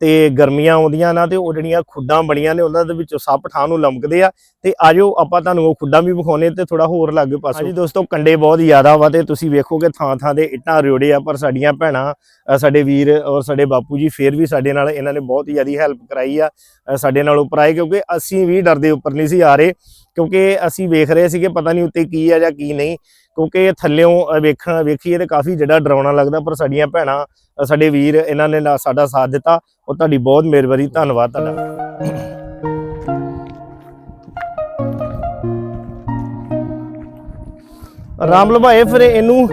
ਤੇ ਗਰਮੀਆਂ ਆਉਂਦੀਆਂ ਨਾ ਤੇ ਉਹ ਜਿਹੜੀਆਂ ਖੁੱਡਾਂ ਬਣੀਆਂ ਨੇ ਉਹਨਾਂ ਦੇ ਵਿੱਚੋਂ ਸੱਪ ਠਾਂ ਨੂੰ ਲਮਕਦੇ ਆ ਤੇ ਆਜੋ ਆਪਾਂ ਤੁਹਾਨੂੰ ਉਹ ਖੁੱਡਾਂ ਵੀ ਵਿਖਾਉਣੇ ਤੇ ਥੋੜਾ ਹੋਰ ਲਾਗੇ ਪਾਸੇ। ਹਾਂਜੀ ਦੋਸਤੋ, ਕੰਡੇ ਬਹੁਤ ਜ਼ਿਆਦਾ ਵਾ ਤੇ ਤੁਸੀਂ ਵੇਖੋਗੇ ਥਾਂ ਥਾਂ ਦੇ ਇੱਟਾਂ ਰਿਓੜੇ ਆ, ਪਰ ਸਾਡੀਆਂ ਭੈਣਾਂ ਸਾਡੇ ਵੀਰ ਔਰ ਸਾਡੇ ਬਾਪੂ ਜੀ ਫੇਰ ਵੀ ਸਾਡੇ ਨਾਲ ਇਹਨਾਂ ਨੇ ਬਹੁਤ ਜ਼ਿਆਦੀ ਹੈਲਪ ਕਰਾਈ ਆ ਸਾਡੇ ਨਾਲ ਉੱਪਰ ਆਏ ਕਿਉਂਕਿ ਅਸੀਂ ਵੀ ਡਰਦੇ ਉੱਪਰ ਨਹੀਂ ਸੀ ਆ ਰਹੇ ਕਿਉਂਕਿ ਅਸੀਂ ਵੇਖ ਰਹੇ ਸੀਗੇ ਪਤਾ ਨਹੀਂ ਉੱਤੇ ਕੀ ਆ ਜਾਂ ਕੀ ਨਹੀਂ। ਕਿਉਂਕਿ ਥੱਲਿਓਂ ਅ, ਵੇਖਣ ਵੇਖੀਏ ਤੇ ਕਾਫੀ ਜਿਹੜਾ ਡਰਾਉਣਾ ਲੱਗਦਾ ਪਰ ਸਾਡੀਆਂ ਭੈਣਾਂ ਸਾਡੇ ਵੀਰ ਇਹਨਾਂ ਨੇ ਸਾਡਾ ਸਾਥ ਦਿੱਤਾ। ਉਹ ਤੁਹਾਡੀ ਬਹੁਤ ਮਿਹਰਬਾਨੀ ਧੰਨਵਾਦ ਤੁਹਾਡਾ। ਰਾਮ ਲਭਾਏ ਫਿਰ ਇਹਨੂੰ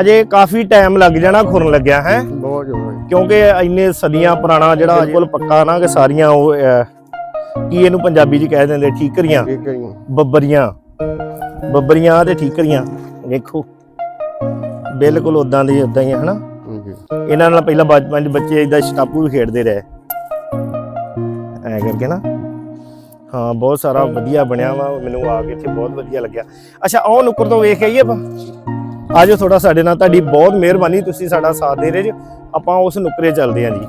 ਅਜੇ ਕਾਫੀ ਟਾਈਮ ਲੱਗ ਜਾਣਾ ਖੁਰਨ ਲੱਗਿਆ ਹੈ? ਬਹੁਤ ਜ਼ਿਆਦਾ ਕਿਉਂਕਿ ਇੰਨੇ ਸਦੀਆਂ ਪੁਰਾਣਾ ਜਿਹੜਾ ਬਿਲਕੁਲ ਪੱਕਾ ਨਾ ਕਿ ਸਾਰੀਆਂ ਉਹ ਕੀ ਇਹਨੂੰ ਪੰਜਾਬੀ 'ਚ ਕਹਿ ਦਿੰਦੇ ਠੀਕਰੀਆਂ। ਬੱਬਰੀਆਂ। ਬੱਬਰੀਆਂ ਤੇ ਠੀਕਰੀਆਂ ਵੇਖੋ। ਬਿਲਕੁਲ ਉਦਾਂ ਦੀ ਉਦਾਂ ਹੀ ਆ, ਹਨਾ? ਇਹਨਾਂ ਨਾਲ ਪਹਿਲਾਂ ਬਚਪਨ 'ਚ ਬੱਚੇ ਇਦਾਂ ਸਟਾਪੂ ਵੀ ਖੇਡਦੇ ਰਹੇ। ਐ ਕਰਕੇ ਨਾ। ਹਾਂ ਬਹੁਤ ਸਾਰਾ ਵਧੀਆ ਬਣਿਆ ਵਾ। ਮੈਨੂੰ ਆ ਕੇ ਇੱਥੇ ਬਹੁਤ ਵਧੀਆ ਲੱਗਿਆ। ਅੱਛਾ ਉਹ ਨੁੱਕਰ ਤੋਂ ਵੇਖ ਆਈਏ ਆਪਾਂ? ਆਜੋ ਥੋੜਾ ਸਾਡੇ ਨਾਲ। ਤੁਹਾਡੀ ਬਹੁਤ ਮਿਹਰਬਾਨੀ। ਤੁਸੀਂ ਸਾਡਾ ਸਾਥ ਦੇ ਰਹੇ ਜੀ। ਆਪਾਂ ਉਸ ਨੁੱਕਰੇ ਚੱਲਦੇ ਹਾਂ ਜੀ।